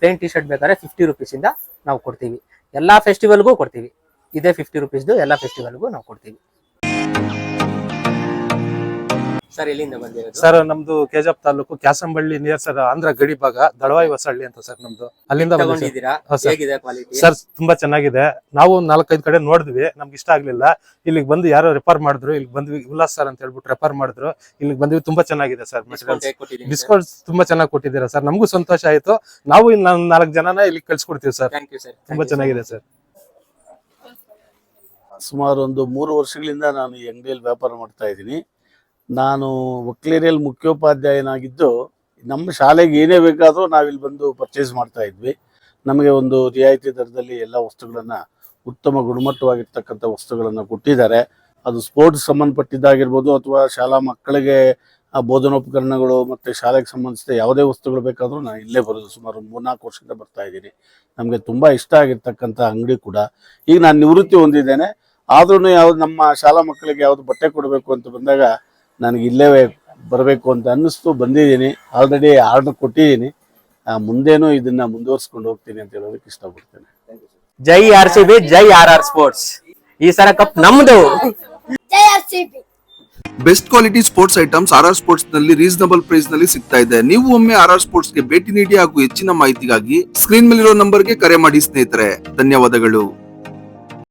ಪ್ಲೇನ್ ಟಿ ಶರ್ಟ್ ಬೇಕಾದ್ರೆ ಫಿಫ್ಟಿ ರುಪೀಸಿಂದ ನಾವು ಕೊಡ್ತೀವಿ. ಎಲ್ಲ ಫೆಸ್ಟಿವಲ್ಗೂ ಕೊಡ್ತೀವಿ. ಇದೇ ಫಿಫ್ಟಿ ರುಪೀಸ್ದು ಎಲ್ಲ ಫೆಸ್ಟಿವಲ್ಗೂ ನಾವು ಕೊಡ್ತೀವಿ. ಸರ್ ಎಲ್ಲಿಂದ ಬಂದಿರೋದು? ಸರ್ ನಮ್ದು ಕೆಜಪ್ ತಾಲೂಕು ಕ್ಯಾಸಂಬಳ್ಳಿ ನಿಯರ್ ಸರ್ ಆಂಧ್ರ ಗಡಿ ಭಾಗ ದಳವಾಯಿ ಹೊಸಳ್ಳಿ ಅಂತ ಸರ್ ನಮ್ದು. ಅಲ್ಲಿಂದ ಬಂದಿದ್ದೀವಿ ಸರ್. ತಗೊಂಡಿದ್ದೀರಾ? ಹೌದ್ ಸರ್. ಹೇಗಿದೆ ಕ್ವಾಲಿಟಿ ಸರ್ ತುಂಬಾ ಚೆನ್ನಾಗಿದೆ. ನಾವು ಒಂದ್ ನಾಲ್ಕೈದು ಕಡೆ ನೋಡಿದ್ವಿ ನಮ್ಗೆ ಇಷ್ಟ ಆಗ್ಲಿಲ್ಲ. ಇಲ್ಲಿಗೆ ಬಂದು ಯಾರೋ ರೆಫರ್ ಮಾಡಿದ್ರು ಇಲ್ಲಿ ಬಂದ್ವಿ ಉಲ್ಲಾಸ್ ಸರ್ ಅಂತ ಹೇಳ್ಬಿಟ್ಟು ರೆಫರ್ ಮಾಡಿದ್ರು. ಇಲ್ಲಿಗೆ ಬಂದ್ವಿ ತುಂಬಾ ಚೆನ್ನಾಗಿದೆ ಸರ್ ಮೆಟೀರಿಯಲ್ಸ್ ಡಿಸ್ಕೌಂಟ್ ತುಂಬಾ ಚೆನ್ನಾಗಿ ಕೊಟ್ಟಿದ್ದೀರಾ ಸರ್? ನಮಗೂ ಸಂತೋಷ ಆಯ್ತು. ನಾವು ಇನ್ನು ನಾಲ್ಕು ಜನನ ಇಲ್ಲಿ ಕಳ್ಸಿಕೊಡ್ತೀವಿ ಸರ್. ಥ್ಯಾಂಕ್ ಯು ಸರ್ ತುಂಬಾ ಚೆನ್ನಾಗಿದೆ ಸರ್. ಸುಮಾರು ಒಂದು ಮೂರು ವರ್ಷಗಳಿಂದ ನಾನು ಈ ಅಂಗಡಿಯಲ್ಲಿ ವ್ಯಾಪಾರ ಮಾಡ್ತಾ ಇದ್ದೀನಿ. ನಾನು ವಕ್ಲೇರಿಯಲ್ ಮುಖ್ಯೋಪಾಧ್ಯಾಯನಾಗಿದ್ದು, ನಮ್ಮ ಶಾಲೆಗೆ ಏನೇ ಬೇಕಾದರೂ ನಾವಿಲ್ಲಿ ಬಂದು ಪರ್ಚೇಸ್ ಮಾಡ್ತಾ ಇದ್ವಿ. ನಮಗೆ ಒಂದು ರಿಯಾಯಿತಿ ದರದಲ್ಲಿ ಎಲ್ಲ ವಸ್ತುಗಳನ್ನು ಉತ್ತಮ ಗುಣಮಟ್ಟವಾಗಿರ್ತಕ್ಕಂಥ ವಸ್ತುಗಳನ್ನು ಕೊಟ್ಟಿದ್ದಾರೆ. ಅದು ಸ್ಪೋರ್ಟ್ಸ್ ಸಂಬಂಧಪಟ್ಟಿದ್ದಾಗಿರ್ಬೋದು ಅಥವಾ ಶಾಲಾ ಮಕ್ಕಳಿಗೆ, ಆ, ಬೋಧನೋಪಕರಣಗಳು ಮತ್ತು ಶಾಲೆಗೆ ಸಂಬಂಧಿಸಿದ ಯಾವುದೇ ವಸ್ತುಗಳು ಬೇಕಾದರೂ ನಾನು ಇಲ್ಲೇ ಬರೋದು ಸುಮಾರು ಮೂರ್ನಾಲ್ಕು ವರ್ಷದಿಂದ ಬರ್ತಾ ಇದ್ದೀನಿ. ನಮಗೆ ತುಂಬ ಇಷ್ಟ ಆಗಿರ್ತಕ್ಕಂಥ ಅಂಗಡಿ ಕೂಡ. ಈಗ ನಾನು ನಿವೃತ್ತಿ ಹೊಂದಿದ್ದೇನೆ. ಆದ್ರೂ ಯಾವ್ದು ನಮ್ಮ ಶಾಲಾ ಮಕ್ಕಳಿಗೆ ಯಾವುದು ಬಟ್ಟೆ ಕೊಡಬೇಕು ಅಂತ ಬಂದಾಗ ನನಗೆ ಇಲ್ಲೇ ಬರಬೇಕು ಅಂತ ಅನ್ನಿಸ್ತು ಬಂದಿದ್ದೀನಿ. ಆಲ್ರೆಡಿ ಆರ್ಡರ್ ಕೊಟ್ಟಿದ್ದೀನಿ. ಮುಂದೇನು ಇದನ್ನ ಮುಂದುವರ್ಸ್ಕೊಂಡು ಹೋಗ್ತೀನಿ ಅಂತ ಹೇಳೋದಕ್ಕೆ ಇಷ್ಟಪಡ್ತೇನೆ. ಜೈ ಆರ್ ಸಿ ಬಿ ಜೈ ಆರ್ ಆರ್ ಸ್ಪೋರ್ಟ್ಸ್ ಈ ಸಲ ಕಪ್ ನಮ್ದು. Best quality sports items R R ಸ್ಪೋರ್ಟ್ಸ್ನಲ್ಲಿ reasonable ಪ್ರೈಸ್ನಲ್ಲಿ ಸಿಗ್ತಾ ಇದೆ. ನೀವು ಒಮ್ಮೆ ಆರ್ ಆರ್ ಸ್ಪೋರ್ಟ್ಸ್ಗೆ ಭೇಟಿ ನೀಡಿ ಹಾಗೂ ಹೆಚ್ಚಿನ ಮಾಹಿತಿಗಾಗಿ ಸ್ಕ್ರೀನ್ ಮೇಲಿರೋ ನಂಬರ್ಗೆ ಕರೆ ಮಾಡಿ ಸ್ನೇಹಿತರೆ. ಧನ್ಯವಾದಗಳು.